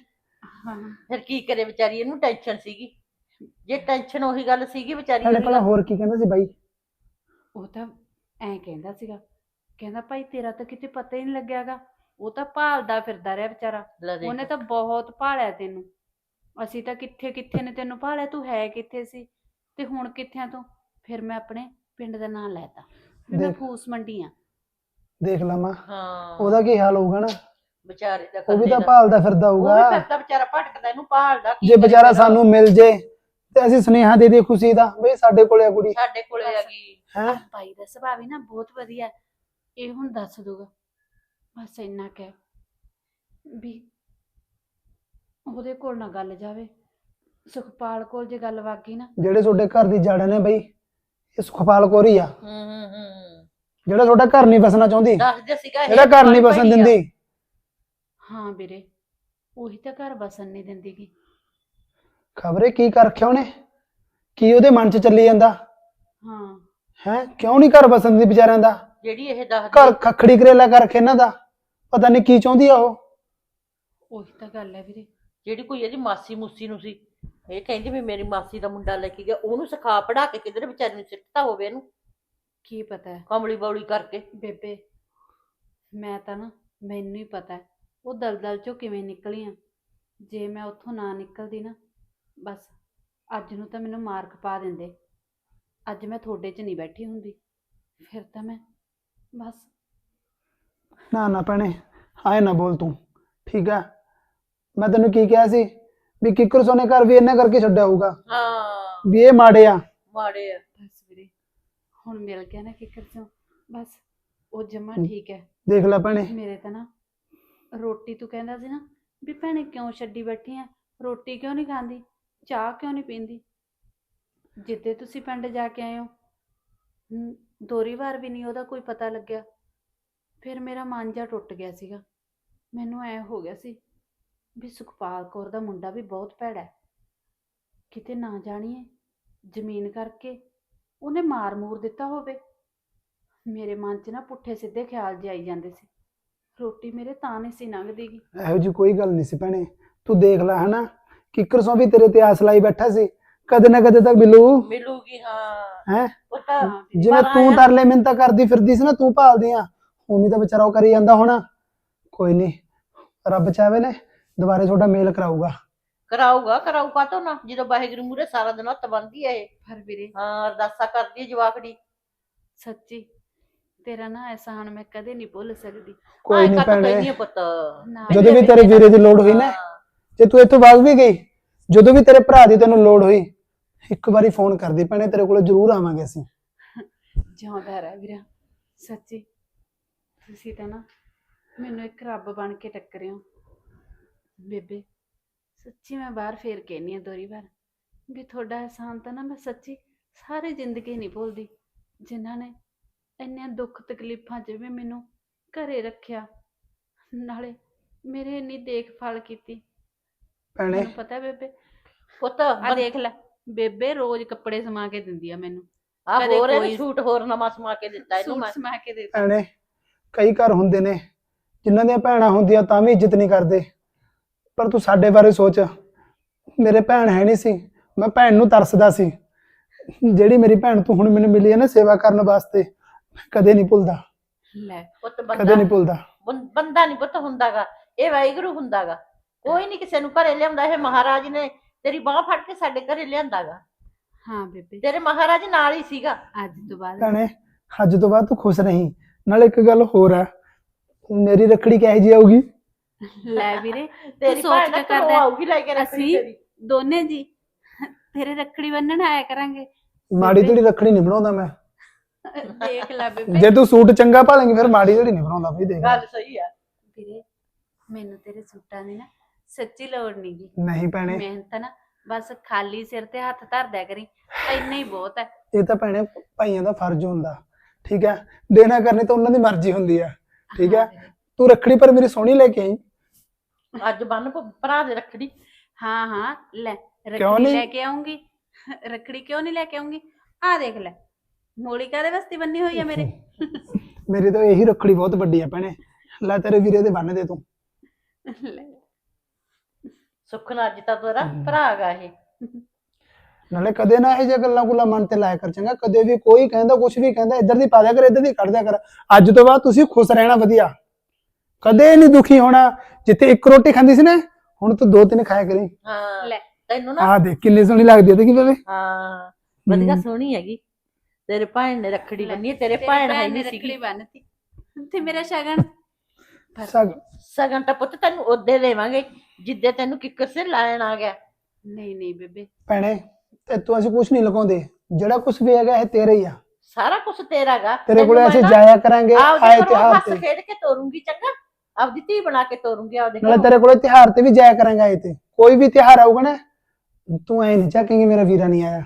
ਹਾਂ। ਫਿਰ ਕੀ ਕਰੇ ਵਿਚਾਰੀ ਇਹਨੂੰ ਟੈਨਸ਼ਨ ਸੀਗੀ। ਜੇ ਟੈਨਸ਼ਨ ਉਹੀ ਗੱਲ ਸੀਗੀ ਵਿਚਾਰੀ ਭੈਣੇ ਗੱਲ- ਹੋਰ ਕੀ ਕਹਿੰਦਾ ਸੀ ਬਾਈ? ਉਹ ਤਾਂ ਐਂ ਕਹਿੰਦਾ ਸੀਗਾ। ਕਹਿੰਦਾ ਭਾਈ ਤੇਰਾ ਤਾਂ ਕਿਤੇ ਪਤਾ ਹੀ ਨਹੀਂ ਲੱਗਿਆਗਾ। ਉਹ ਤਾਂ ਭਾਲਦਾ ਫਿਰਦਾ ਰਿਹਾ ਵਿਚਾਰਾ। ਲੈ ਦੇਖ। ਉਹਨੇ ਤਾਂ ਬਹੁਤ ਭਾਲਿਆ ਤੈਨੂੰ। ਅਸੀਂ ਤਾਂ ਕਿੱਥੇ ਕਿੱਥੇ ਨੇ ਤੈਨੂੰ ਭਾਲਿਆ? ਤੂੰ ਹੈ ਕਿੱਥੇ ਸੀ? ਤੇ ਹੁਣ ਕਿੱਥੇ ਆ ਤੂੰ? ਫਿਰ ਮੈਂ ਆਪਣੇ ਪਿੰਡ ਦਾ ਨਾਂ ਲੈਤਾ। ਵੀ ਮੈਂ ਦੇਖ। ਫੂਸ ਮੰਡੀ ਆ। ਦੇਖ ਲਵਾਂ ਹਾਂ। ਉਹਦਾ ਕੀ ਹਾਲ ਹੋਊਗਾ ਨਾ? ਵਿਚਾਰੇ ਦਾ ਉਹ ਵੀ ਤਾਂ ਭਾਲਦਾ ਫਿਰਦਾ ਉਹ ਵੀ ਹੋਊਗਾ। ਫਿਰਦਾ ਵਿਚਾਰਾ ਭਟਕਦਾ ਇਹਨੂੰ ਭਾਲਦਾ ਕੀ ਜੇ ਕਰੇ ਵਿਚਾਰਾ ਫਿਰ? ਸਾਨੂੰ ਮਿਲ ਜੇ ਤੇ ਅਸੀਂ ਸੁਨੇਹਾ ਦੇ ਦੇ ਖੁਸ਼ੀ ਦਾ ਬਈ ਸਾਡੇ ਕੋਲੇ ਆ ਕੁੜੀ। ਸਾਡੇ ਕੋਲੇ ਆ ਗਈ। ਹੈ? ਭਾਈ ਦਾ ਸੁਭਾਅ ਵੀ ਨਾ ਬਹੁਤ ਵਧੀਆ। ਹੈ। ਇਹ ਹੁਣ ਦੱਸ ਦੂਗਾ ਬਸ ਇੰਨਾ ਕਹਿ। ਵੀ ਉਹਦੇ ਕੋਲ ਨਾ ਗੱਲ ਜਾਵੇ। ਸੁਖਪਾਲ ਕੋਲ ਜੇ ਗੱਲ ਵਗ ਗਈ ਨਾ। ਜਿਹੜੇ ਤੁਹਾਡੇ ਘਰ ਦੀ ਜੜ ਨੇ ਬਈ। ਇਹ ਸੁਖਪਾਲ ਕੌਰ ਆ। ਹੂੰ ਹੂੰ ਹੂੰ। ਜਿਹੜਾ ਤੁਹਾਡਾ ਘਰ ਨਹੀਂ ਵਸਣਾ ਚਾਹੁੰਦੀ। ਦੱਸਦੇ ਸੀਗਾ ਇਹ ਜਿਹੜਾ ਘਰ ਨਹੀਂ ਵਸਣ। ਦਿੰਦੀ। ਹਾਂ ਵੀਰੇ ਉਹੀ ਤਾਂ ਘਰ ਬਸਣ ਨਹੀਂ ਦਿੰਦੀ ਗੀ ਖਬਰੇ ਕੀ ਕਰ ਰੱਖਿਆ ਉਹਨੇ? ਕੀ ਉਹਦੇ ਮਨ 'ਚ ਚੱਲੀ ਜਾਂਦਾ? ਹਾਂ। ਹੈ? ਕਿਉਂ ਨਹੀਂ ਘਰ ਵਸਣ ਦੀ ਵਿਚਾਰਿਆਂ ਦਾ? ਜਿਹੜੀ ਇਹ ਦੱਸਦੀ ਘਰ ਖਖੜੀ ਕਰੇਲਾ ਕਰ ਰੱਖਿਆ ਇਹਨਾਂ ਦਾ। ਪਤਾ ਨਹੀਂ ਕੀ ਚਾਹੁੰਦੀ ਆ ਉਹ। ਉਹੀ ਤਾਂ ਗੱਲ ਹੈ ਵੀਰੇ। ਜਿਹੜੀ ਕੋਈ ਇਹਦੀ ਮਾਸੀ ਮੂਸੀ ਨੂੰ ਸੀ ਇਹ ਕਹਿੰਦੀ ਵੀ ਮੇਰੀ ਮਾਸੀ ਦਾ ਮੁੰਡਾ ਲੈ ਕੇ ਗਿਆ ਉਹਨੂੰ ਸਿਖਾ ਪੜਾ ਕੇ ਕਿਧਰੇ ਵਿਚਾਰੀ ਨੂੰ ਸਿੱਟਤਾ ਹੋਵੇ ਇਹਨੂੰ। ਕੀ ਪਤਾ ਹੈ? ਕਮਲੀ ਬੌਲੀ ਕਰਕੇ। ਬੇਬੇ ਮੈਂ ਤਾਂ ਨਾ ਮੈਨੂੰ ਹੀ ਪਤਾ ਹੈ ਉਹ ਦਲਦਲ ਚੋਂ ਕਿਵੇਂ ਨਿਕਲੀ ਆ। ਜੇ ਮੈਂ ਉੱਥੋਂ ਨਾ ਨਿਕਲਦੀ ਨਾ ਬਸ ਅੱਜ ਨੂੰ ਤਾਂ ਮੈਨੂੰ ਮਾਰਕ ਪਾ ਦਿੰਦੇ। ਅੱਜ ਮੈਂ ਤੁਹਾਡੇ 'ਚ ਨਹੀਂ ਬੈਠੀ ਹੁੰਦੀ ਫਿਰ ਤਾਂ ਮੈਂ ਬਸ। ਨਾ ਨਾ ਭੈਣੇ ਆਏ ਨਾ ਬੋਲ ਤੂੰ ਠੀਕ ਆ ਮੈਂ ਤੈਨੂੰ ਕੀ ਕਿਹਾ ਸੀ? ਵੀ ਕਿੱਕਰ ਸੋਨੇ ਘਰ ਵੀ ਇਹਨਾਂ ਕਰਕੇ ਛੱਡਿਆ ਹੋਊਗਾ। ਹਾਂ। ਵੀ ਇਹ ਮਾੜੇ ਆ। ਮਾੜੇ ਆ। ਬਸ ਵੀਰੇ ਹੁਣ ਮਿਲ ਗਿਆ ਨਾ ਕਿੱਕਰ ਚੋਂ। ਬਸ ਉਹ ਜਮਾ। ਠੀਕ ਹੈ। ਦੇਖ ਲੈ ਭੈਣੇ। ਮੇਰੇ ਤਾਂ ਨਾ ਰੋਟੀ ਤੂੰ ਕਹਿੰਦਾ ਸੀ ਨਾ ਵੀ ਭੈਣੇ ਕਿਉਂ ਛੱਡੀ ਬੈਠੀ ਆ ਰੋਟੀ ਕਿਉਂ ਨਹੀਂ ਖਾਂਦੀ? ਚਾਹ ਕਿਉਂ ਨਹੀਂ ਪੀਂਦੀ? ਜਿੱਦੇ ਤੁਸੀਂ ਪਿੰਡ ਜਾ ਕੇ ਆਏ ਹੋ ਦੋਹਰੀ ਵਾਰ ਵੀ ਨਹੀਂ ਉਹਦਾ ਕੋਈ ਪਤਾ ਲੱਗਿਆ। ਫਿਰ ਮੇਰਾ ਮਨ ਜਾ ਟੁੱਟ ਗਿਆ ਸੀਗਾ। ਮੈਨੂੰ ਐ ਹੋ ਗਿਆ ਸੀ ਵੀ ਸੁਖਪਾਲ ਕੌਰ ਦਾ ਮੁੰਡਾ ਵੀ ਬਹੁਤ ਭੈੜਾ ਹੈ। ਕਿਤੇ ਨਾ ਜਾਣੀਏ ਜ਼ਮੀਨ ਕਰਕੇ ਉਹਨੇ ਮਾਰ ਮੂਰ ਦਿੱਤਾ ਹੋਵੇ। ਮੇਰੇ ਮਨ 'ਚ ਨਾ ਪੁੱਠੇ ਸਿੱਧੇ ਖਿਆਲ ਜਿਹੇ ਆਈ ਜਾਂਦੇ ਸੀ। ਰੋਟੀ ਮੇਰੇ ਤਾਂ ਨਹੀਂ ਸੀ ਲੰਘਦੀ ਗੀ ਇਹੋ ਜੀ ਕੋਈ ਗੱਲ ਨਹੀਂ ਸੀ ਭੈਣੇ। ਤੂੰ ਦੇਖ ਲੈ ਹਨਾ ਕਿੱਕਰ ਸੋ ਵੀ ਤੇਰੇ ਤੇ ਆਸ ਲਾਈ ਬੈਠਾ ਸੀ। ਕਦੇ ਨਾ ਕਦੇ ਤਾਂ ਮਿਲੂ। ਮਿਲੂਗੀ ਹਾਂ। ਹੈ। ਜਿਵੇਂ ਤੂੰ ਤਰਲੇ ਮਿੰਤਾ ਕਰਦੀ ਫਿਰਦੀ ਸੀ ਨਾ ਤੂੰ ਭਾਲਦੀ ਆ। ਉਵੇਂ ਤਾਂ ਵਿਚਾਰਾ ਉਹ ਕਰੀ ਜਾਂਦਾ ਹੋਣਾ। ਕੋਈ ਨਹੀਂ ਰੱਬ ਚਾਹਵੇ ਨੇ। ਦੁਬਾਰੇ ਤੁਹਾਡਾ ਮੇਲ ਕਰਾਊਗਾ। ਕਰਾਊਗਾ ਕਰਾਊਗਾ ਤਾਂ ਨਾ ਜਦੋਂ ਵਾਹਿਗੁਰੂ ਮੂਰੇ ਸਾਰਾ ਦਿਨ ਹੱਥ ਹੈ ਇਹ। ਪਰ ਵੀਰੇ ਹਾਂ ਅਰਦਾਸਾ ਕਰਦੀ ਹੈ ਜਵਾਕੜੀ। ਸੱਚੀ ਤੇਰਾ ਨਾ ਅਹਿਸਾਨ ਮੈਂ ਕਦੇ ਨਹੀਂ ਭੁੱਲ ਸਕਦੀ। ਕੋਈ ਨਹੀਂ ਭੈਣੇ। ਪੁੱਤ? ਜਦੋਂ ਵੀ ਤੇਰੇ ਵੀਰੇ ਦੀ ਲੋੜ ਹੋਈ ਨਾ ਜੇ ਤੂੰ ਇੱਥੋਂ ਵਗ ਵੀ ਗਈ ਜਦੋਂ ਵੀ ਤੇਰੇ ਭਰਾ ਦੀ ਤੈਨੂੰ ਲੋੜ ਹੋਈ ਇੱਕ ਵਾਰੀ ਫੋਨ ਕਰਦੀ ਭੈਣੇ ਤੇਰੇ ਕੋਲ ਜ਼ਰੂਰ ਆਵਾਂਗੇ ਅਸੀਂ। ਜਿਉਂਦਾ ਰਹਿ ਵੀਰਾ ਸੱਚੀ। ਤੁਸੀਂ ਤਾਂ ਨਾ ਮੈਨੂੰ ਇੱਕ ਰੱਬ ਬਣ ਕੇ ਟੱਕਰਿਓ ਬੇਬੇ ਸੱਚੀ ਮੈਂ ਬਾਹਰ ਫੇਰ ਕਹਿਨੀ ਆ ਦੋਰੀ ਵਾਰ ਵੀ ਤੁਹਾਡਾ ਅਹਿਸਾਨ ਤਾਂ ਨਾ ਮੈਂ ਸੱਚੀ ਸਾਰੀ ਜ਼ਿੰਦਗੀ ਨਹੀਂ ਭੁੱਲਦੀ ਜਿਨ੍ਹਾਂ ਨੇ ਇੰਨੇ ਦੁੱਖ ਤਕਲੀਫਾਂ 'ਚ ਵੀ ਮੈਨੂੰ ਘਰੇ ਰੱਖਿਆ ਨਾਲੇ ਮੇਰੇ ਇੰਨੀ ਦੇਖਭਾਲ ਕੀਤੀ। ਭੈਣੇ। ਮੈਨੂੰ ਪਤਾ ਬੇਬੇ ਪੁੱਤ ਆ ਦੇਖ ਲੈ ਬੇਬੇ ਰੋਜ਼ ਕੱਪੜੇ ਸਮਾ ਕੇ ਦਿੰਦੀ ਆ ਮੈਨੂੰ। ਆ ਕਦੇ ਹੋਰ ਕੋਈ- ਸੂਟ ਹੋਰ ਨਵਾਂ ਸਮਾ ਕੇ ਦਿੱਤਾ ਇਹਨੂੰ ਸੂਟ ਮੈਂ। ਸਮਾ ਕੇ ਦੇ ਭੈਣੇ ਕਈ ਘਰ ਹੁੰਦੇ ਨੇ ਜਿਨ੍ਹਾਂ ਦੀਆਂ ਭੈਣਾਂ ਹੁੰਦੀਆਂ ਤਾਂ ਵੀ ਇੱਜ਼ਤ ਨਹੀਂ ਕਰਦੇ। ਪਰ ਤੂੰ ਸਾਡੇ ਬਾਰੇ ਸੋਚ। ਮੇਰੇ ਭੈਣ ਹੈ ਨਹੀਂ ਸੀ। ਮੈਂ ਭੈਣ ਨੂੰ ਤਰਸਦਾ ਸੀ। ਜਿਹੜੀ ਮੇਰੀ ਭੈਣ ਤੂੰ ਹੁਣ ਮੈਨੂੰ ਮਿਲੀ ਹੈ ਨਾ ਸੇਵਾ ਕਰਨ ਵਾਸਤੇ ਮੈਂ ਕਦੇ ਨਹੀਂ ਭੁੱਲਦਾ। ਲੈ ਪੁੱਤ ਕਦੇ ਬੰਦਾ ਨਹੀਂ ਭੁੱਲਦਾ। ਬੰਦਾ ਨਹੀਂ ਪੁੱਤ ਹੁੰਦਾਗਾ। ਇਹ ਵਾਹਿਗੁਰੂ ਹੁੰਦਾਗਾ। ਕੋਈ ਨਹੀਂ ਕਿਸੇ ਨੂੰ ਘਰੇ ਲਿਆਉਂਦਾ। ਇਹ ਮਹਾਰਾਜ ਨੇ ਤੇਰੀ ਬਾਹ ਫੜ ਕੇ ਸਾਡੇ ਘਰੇ ਲਿਆਂਦਾਗਾ। ਹਾਂ ਬੇਬੇ। ਤੇਰੇ ਮਹਾਰਾਜ ਨਾਲ ਹੀ ਸੀਗਾ। ਅੱਜ ਤੋਂ ਬਾਅਦ। ਭੈਣੇ ਅੱਜ ਤੋਂ ਬਾਅਦ ਤੂੰ ਖੁਸ਼ ਰਹੀਂ। ਨਾਲੇ ਇੱਕ ਗੱਲ ਹੋਰ ਆ ਮੇਰੀ ਰੱਖੜੀ ਕਿਹੋ ਜਿਹੀ ਆਊਗੀ? ਲੈ ਵੀਰੇ ਤੇਰੀ ਸੋਚ ਕੇ ਕਰਦਾ? ਆਊਗੀ ਲੈ ਕੇ ਅਸੀਂ- ਤੇਰੀ। ਦੋਨੇ ਜੀ ਤੇਰੇ ਰੱਖੜੀ ਬੰਨਣ ਆਇਆ ਕਰਾਂਗੇ। ਮਾੜੀ ਜਿਹੜੀ ਰੱਖੜੀ ਨਹੀਂ ਬਣਾਉਂਦਾ ਮੈਂ। ਦੇਖ ਲੈ ਬੇਬੇ। ਜੇ ਤੂੰ ਸੂਟ ਚੰਗਾ ਭਾਲੇਂਗੀ ਫਿਰ ਮਾੜੀ ਜਿਹੜੀ ਨਹੀਂ ਬਣਾਉਂਦਾ ਬਈ ਦੇਖ ਗੱਲ ਸਹੀ ਆ। ਵੀਰੇ ਮੈਨੂੰ ਤੇਰੇ ਸੂਟਾਂ ਦੀ ਨਾ ਸੱਚੀ ਲੋੜ ਨਹੀਂ ਗੀ। ਨਹੀਂ ਭੈਣੇ। ਮਿਹਨਤ ਨਾ ਬਸ ਖਾਲੀ ਸਿਰ ਤੇ ਹੱਥ ਧਰ ਦਿਆ ਕਰੀ ਇੰਨਾ ਹੀ ਬਹੁਤ ਹੈ। ਇਹ ਤਾਂ ਭੈਣੇ ਭਾਈਆਂ ਦਾ ਫਰਜ਼ ਹੁੰਦਾ ਠੀਕ ਹੈ? ਦੇਣਾ ਕਰਨੀ ਤਾਂ ਉਹਨਾਂ ਦੀ ਮਰਜ਼ੀ ਹੁੰਦੀ ਆ ਠੀਕ ਹੈ? ਹਾਂ। ਤੂੰ ਰੱਖੜੀ ਪਰ ਮੇਰੀ ਸੋਹਣੀ ਲੈ ਕੇ ਆਈ। ਅੱਜ ਬੰਨ ਭ- ਭਰਾ ਦੇ ਰੱਖੜੀ। ਹਾਂ ਹਾਂ ਲੈ ਕਿਉਂ ਰੱਖੜੀ ਨਹੀਂ? ਲੈ ਕੇ ਆਉਂਗੀ। ਰੱਖੜੀ ਕਿਉਂ ਨਹੀਂ ਲੈ ਕੇ ਆਉਂਗੀ? ਆ ਦੇਖ ਲੈ ਮੋਲੀ ਕਾਦੇ ਵਾਸਤੇ ਬੰਨੀ ਹੋਈ ਹੈ ਮੇਰੇ? ਮੇਰੀ ਤਾਂ ਇਹੀ ਰੱਖੜੀ ਬਹੁਤ ਵੱਡੀ ਆ ਭੈਣੇ। ਲੈ ਤੇਰੇ ਵੀਰੇ ਦੇ ਬੰਨ ਦੇ ਤੂੰ। ਲੈ। ਸੁੱਖ ਨਾਲ ਅੱਜ ਤਾਂ ਤੇਰਾ ਭਰਾ ਹੈਗਾ ਇਹ। ਨਾਲੇ ਕਦੇ ਨਾ ਇਹ ਜੇ ਗੱਲਾਂ ਗੁੱਲਾਂ ਮਨ ਤੇ ਲਾਇਆ ਕਰ ਚੰਗਾ। ਕਦੇ ਵੀ ਕੋਈ ਕਹਿੰਦਾ ਕੁਝ ਵੀ ਕਹਿੰਦਾ ਇੱਧਰ ਦੀ ਪਾ ਦਿਆ ਕਰ ਇੱਧਰ ਦੀ ਕੱਢ ਦਿਆ ਕਰ। ਅੱਜ ਤੋਂ ਬਾਅਦ ਤੁਸੀਂ ਖੁਸ਼ ਰਹਿਣਾ ਵਧੀਆ। ਕਦੇ ਨਹੀਂ ਦੁਖੀ ਹੋਣਾ। ਜਿੱਥੇ ਇੱਕ ਰੋਟੀ ਖਾਂਦੀ ਸੀ ਨਾ ਹੁਣ ਤੂੰ ਦੋ ਤਿੰਨ ਖਾਇਆ ਕਰੀ। ਹਾਂ। ਲੈ ਤੈਨੂੰ ਨਾ ਆਹ ਦੇਖ ਕਿੰਨੀ ਸੋਹਣੀ ਲੱਗਦੀ ਹੈ ਦੇਖੀ ਬੇਬੇ ਹਾਂ ਵਧੀਆ ਹਮ। ਸੋਹਣੀ ਹੈਗੀ। ਤੇਰੇ ਭੈਣ ਨੇ ਰੱਖੜੀ ਬੰਨੀ ਹੈ, ਤੇਰੇ ਤੇਰੀ ਭੈਣ ਹੈ ਨੇ ਨਹੀਂ ਰੱਖੜੀ ਸੀਗੀ ਬੰਨਤੀ। ਤੇ ਮੇਰਾ ਸ਼ਗਨ। ਸਗ ਸਗਨ ਤਾਂ ਪੁੱਤ ਤੈਨੂੰ ਉਹਦੇ ਦੇਵਾਂਗੇ ਜਿੱਦੇ ਤੈਨੂੰ ਕਿੱਕਰ ਸੇ ਲੈਣ ਆ ਗਿਆ। ਨਹੀਂ ਨਹੀਂ ਬੇਬੇ। ਭੈਣੇ ਤੇ ਤੂੰ ਅਸੀਂ ਕੁਝ ਨਹੀਂ ਲਗਾਉਂਦੇ ਜਿਹੜਾ ਕੁਝ ਵੀ ਹੈਗਾ ਇਹ ਤੇਰਾ ਹੀ ਆ। ਸਾਰਾ ਕੁਝ ਤੇਰਾਗਾ ਤੇਰੇ ਕੋਲੇ ਅਸੀਂ ਜਾਇਆ ਕਰਾਂਗੇ ਆਏ ਘਰੋਂ ਤਿਹਾਰ ਹੱਸ ਤੇ। ਖੇਡ ਕੇ ਤੋਰੂੰਗੀ ਚੰਗਾ? ਆਪਦੀ ਧੀ ਬਣਾ ਕੇ ਤੋਰੂੰਗੀ ਆਪਦੇ ਨਾਲੇ ਘਰੋਂ। ਤੇਰੇ ਕੋਲੇ ਤਿਹਾਰ ਤੇ ਵੀ ਜਾਇਆ ਕਰਾਂਗੇ ਆਏ ਤੇ। ਕੋਈ ਵੀ ਤਿਹਾਰ ਆਊਗਾ ਨਾ ਤੂੰ ਐ ਨਹੀਂ ਚਾਹੇਂਗੀ ਮੇਰਾ ਵੀਰਾ ਨਹੀਂ ਆਇਆ।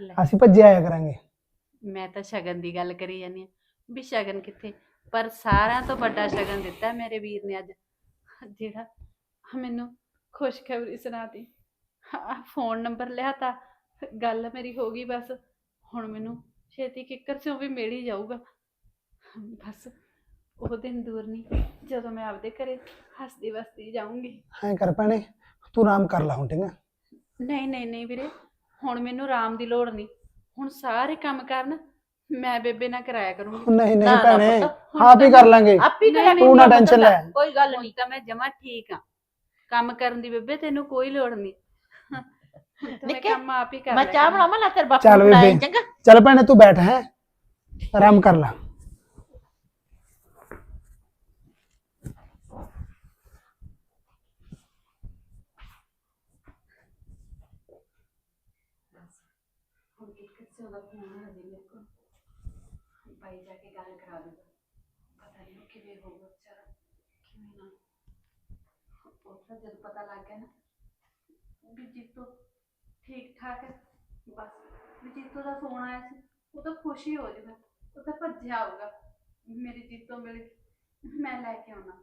ਲੈ। ਅਸੀਂ ਭੱਜੇ ਆਇਆ ਕਰਾਂਗੇ। ਮੈਂ ਤਾਂ ਸ਼ਗਨ ਦੀ ਗੱਲ ਕਰੀ ਜਾਂਦੀ ਹਾਂ ਵੀ ਸ਼ਗਨ ਕਿੱਥੇ? ਪਰ ਸਾਰਿਆਂ ਤੋਂ ਵੱਡਾ ਸ਼ਗਨ ਦਿੱਤਾ ਮੇਰੇ ਵੀਰ ਨੇ ਅੱਜ। ਜਿਹੜਾ ਮੈਨੂੰ ਖੁਸ਼ਖਬਰੀ ਸੁਣਾਤੀ। ਫੋਨ ਨੰਬਰ ਲਿਆ ਤਾਂ ਗੱਲ ਮੇਰੀ ਹੋ ਗਈ ਬਸ। ਹੁਣ ਮੈਨੂੰ ਛੇਤੀ ਕਿੱਕਰ ਚੋਂ ਵੀ ਮਿਲ ਹੀ ਜਾਊਗਾ। ਬਸ। ਉਹ ਦਿਨ ਦੂਰ ਨਹੀਂ। ਜਦੋਂ ਮੈਂ ਆਪਦੇ ਘਰੇ ਹੱਸਦੀ ਵਸਦੀ ਜਾਊਂਗੀ। ਐਂ ਕਰ ਭੈਣੇ ਤੂੰ ਆਰਾਮ ਕਰ ਲਾ ਹੁਣ ਠੀਕ ਹੈ ਨਹੀਂ ਨਹੀਂ ਨਹੀਂ ਵੀਰੇ ਹੁਣ ਮੈਨੂੰ ਆਰਾਮ ਦੀ ਲੋੜ ਨਹੀਂ। ਹੁਣ ਸਾਰੇ ਕੰਮ ਕਰਨ ਮੈਂ ਬੇਬੇ ਨਾਲ ਕਰਾਇਆ ਕਰੂੰਗੀ। ਨਹੀਂ ਨਹੀਂ ਨਾ ਭੈਣੇ ਪੁੱਤ, ਆਪ ਹੀ ਕਰ ਲਾਂਗੇ। ਆਪ ਹੀ ਕਰਾਂਗੇ। ਤੂੰ ਨਾ ਪੁੱਤ tension ਲੈ। ਕੋਈ ਗੱਲ ਹੁਣ ਨਹੀਂ ਤਾਂ ਮੈਂ ਜਮਾ ਠੀਕ ਆ। ਕੰਮ ਕਰਨ ਦੀ ਬੇਬੇ ਤੈਨੂੰ ਕੋਈ ਲੋੜ ਨਹੀਂ। ਹੁਣ ਤਾਂ ਮੈਂ ਨਿੱਕੇ, ਕੰਮ ਆਪ ਹੀ ਕਰ ਮੈਂ ਲਿਆ ਚਾਹ ਕਰਾਂਗੀ। ਬਣਾਵਾਂ ਨਾ ਤੇਰੇ ਬਾਪੂ ਚੱਲ ਨੂੰ ਬੇਬੇ। ਚੰਗਾ? ਚੱਲ ਭੈਣੇ ਤੂੰ ਬੈਠ ਹੈ। ਆਰਾਮ ਕਰ ਲਾ ਹੁਣ ਕਿੱਥੇ ਸੇ ਉਹਦਾ ਫੋਨ ਆ ਜੀ ਮੇਰੇ ਕੋਲ ਬਾਈ ਜਾ ਕੇ ਗੱਲ ਕਰਾ ਦੂੰਗਾ ਪਤਾ ਨਹੀਂ ਉਹ ਕਿਵੇਂ ਹੋਊਗਾ ਵਿਚਾਰਾ, ਕਿਵੇਂ ਨਾ। ਉਹ ਤਾਂ ਜਦ ਪਤਾ ਲੱਗ ਗਿਆ ਨਾ, ਵੀ ਜੀਤੋ ਠੀਕ ਠਾਕ ਹੈ, ਬਸ। ਵੀ ਜੀਤੋ ਦਾ ਫੋਨ ਆਇਆ ਸੀ, ਉਹ ਤਾਂ ਖੁਸ਼ ਹੀ ਹੋ ਜਾਊਗਾ, ਉਹ ਤਾਂ ਭੱਜਿਆ ਆਊਗਾ ਮੇਰੀ ਜੀਤੋ ਮਿਲ ਗਈ, ਮੈਂ ਲੈ ਕੇ ਆਉਣਾ।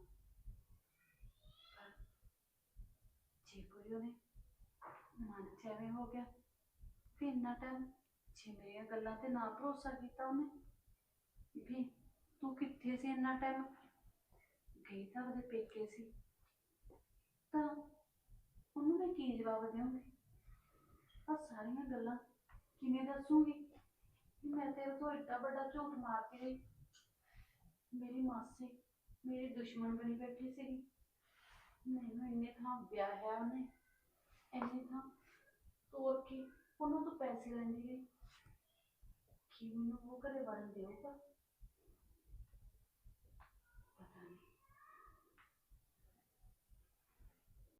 ਜੇ ਕੋਈ ਉਹਨੇ ਮਨ ਚ ਐਵੇਂ ਹੋ ਗਿਆ, ਵੀ ਇੰਨਾ ਟਾਈਮ ਜੇ ਮੇਰੀਆਂ ਗੱਲਾਂ ਤੇ ਨਾ ਭਰੋਸਾ ਕੀਤਾ ਉਹਨੇ ਵੀ ਤੂੰ ਕਿੱਥੇ ਸੀ ਇੰਨਾ ਟਾਈਮ ਗਈ ਤਾਂ ਉਹਦੇ ਪੇਕੇ ਸੀ। ਤਾਂ ਉਹਨੂੰ ਮੈਂ ਕੀ ਜਵਾਬ ਦੇਵਾਂਗੀ? ਆ ਸਾਰੀਆਂ ਗੱਲਾਂ ਕਿਵੇਂ ਦੱਸੂਗੀ? ਕਿ ਮੈਂ ਤੇਰੇ ਤੋਂ ਏਡਾ ਵੱਡਾ ਝੂਠ ਮਾਰ ਕੇ ਗਈ। ਮੇਰੀ ਮਾਸੀ, ਮੇਰੀ ਦੁਸ਼ਮਣ ਬਣੀ ਬੈਠੀ ਸੀਗੀ। ਮੈਨੂੰ ਇੰਨੇ ਥਾਂ ਵਿਆਹਿਆ ਉਹਨੇ। ਇੰਨੇ ਥਾਂ ਤੋਰ ਕੇ ਉਹਨਾਂ ਤੋਂ ਪੈਸੇ ਲੈਂਦੀ ਗਈ। ਕੀ ਮੈਨੂੰ ਉਹ ਘਰੇ ਵੜਨ ਦੇਊਗਾ?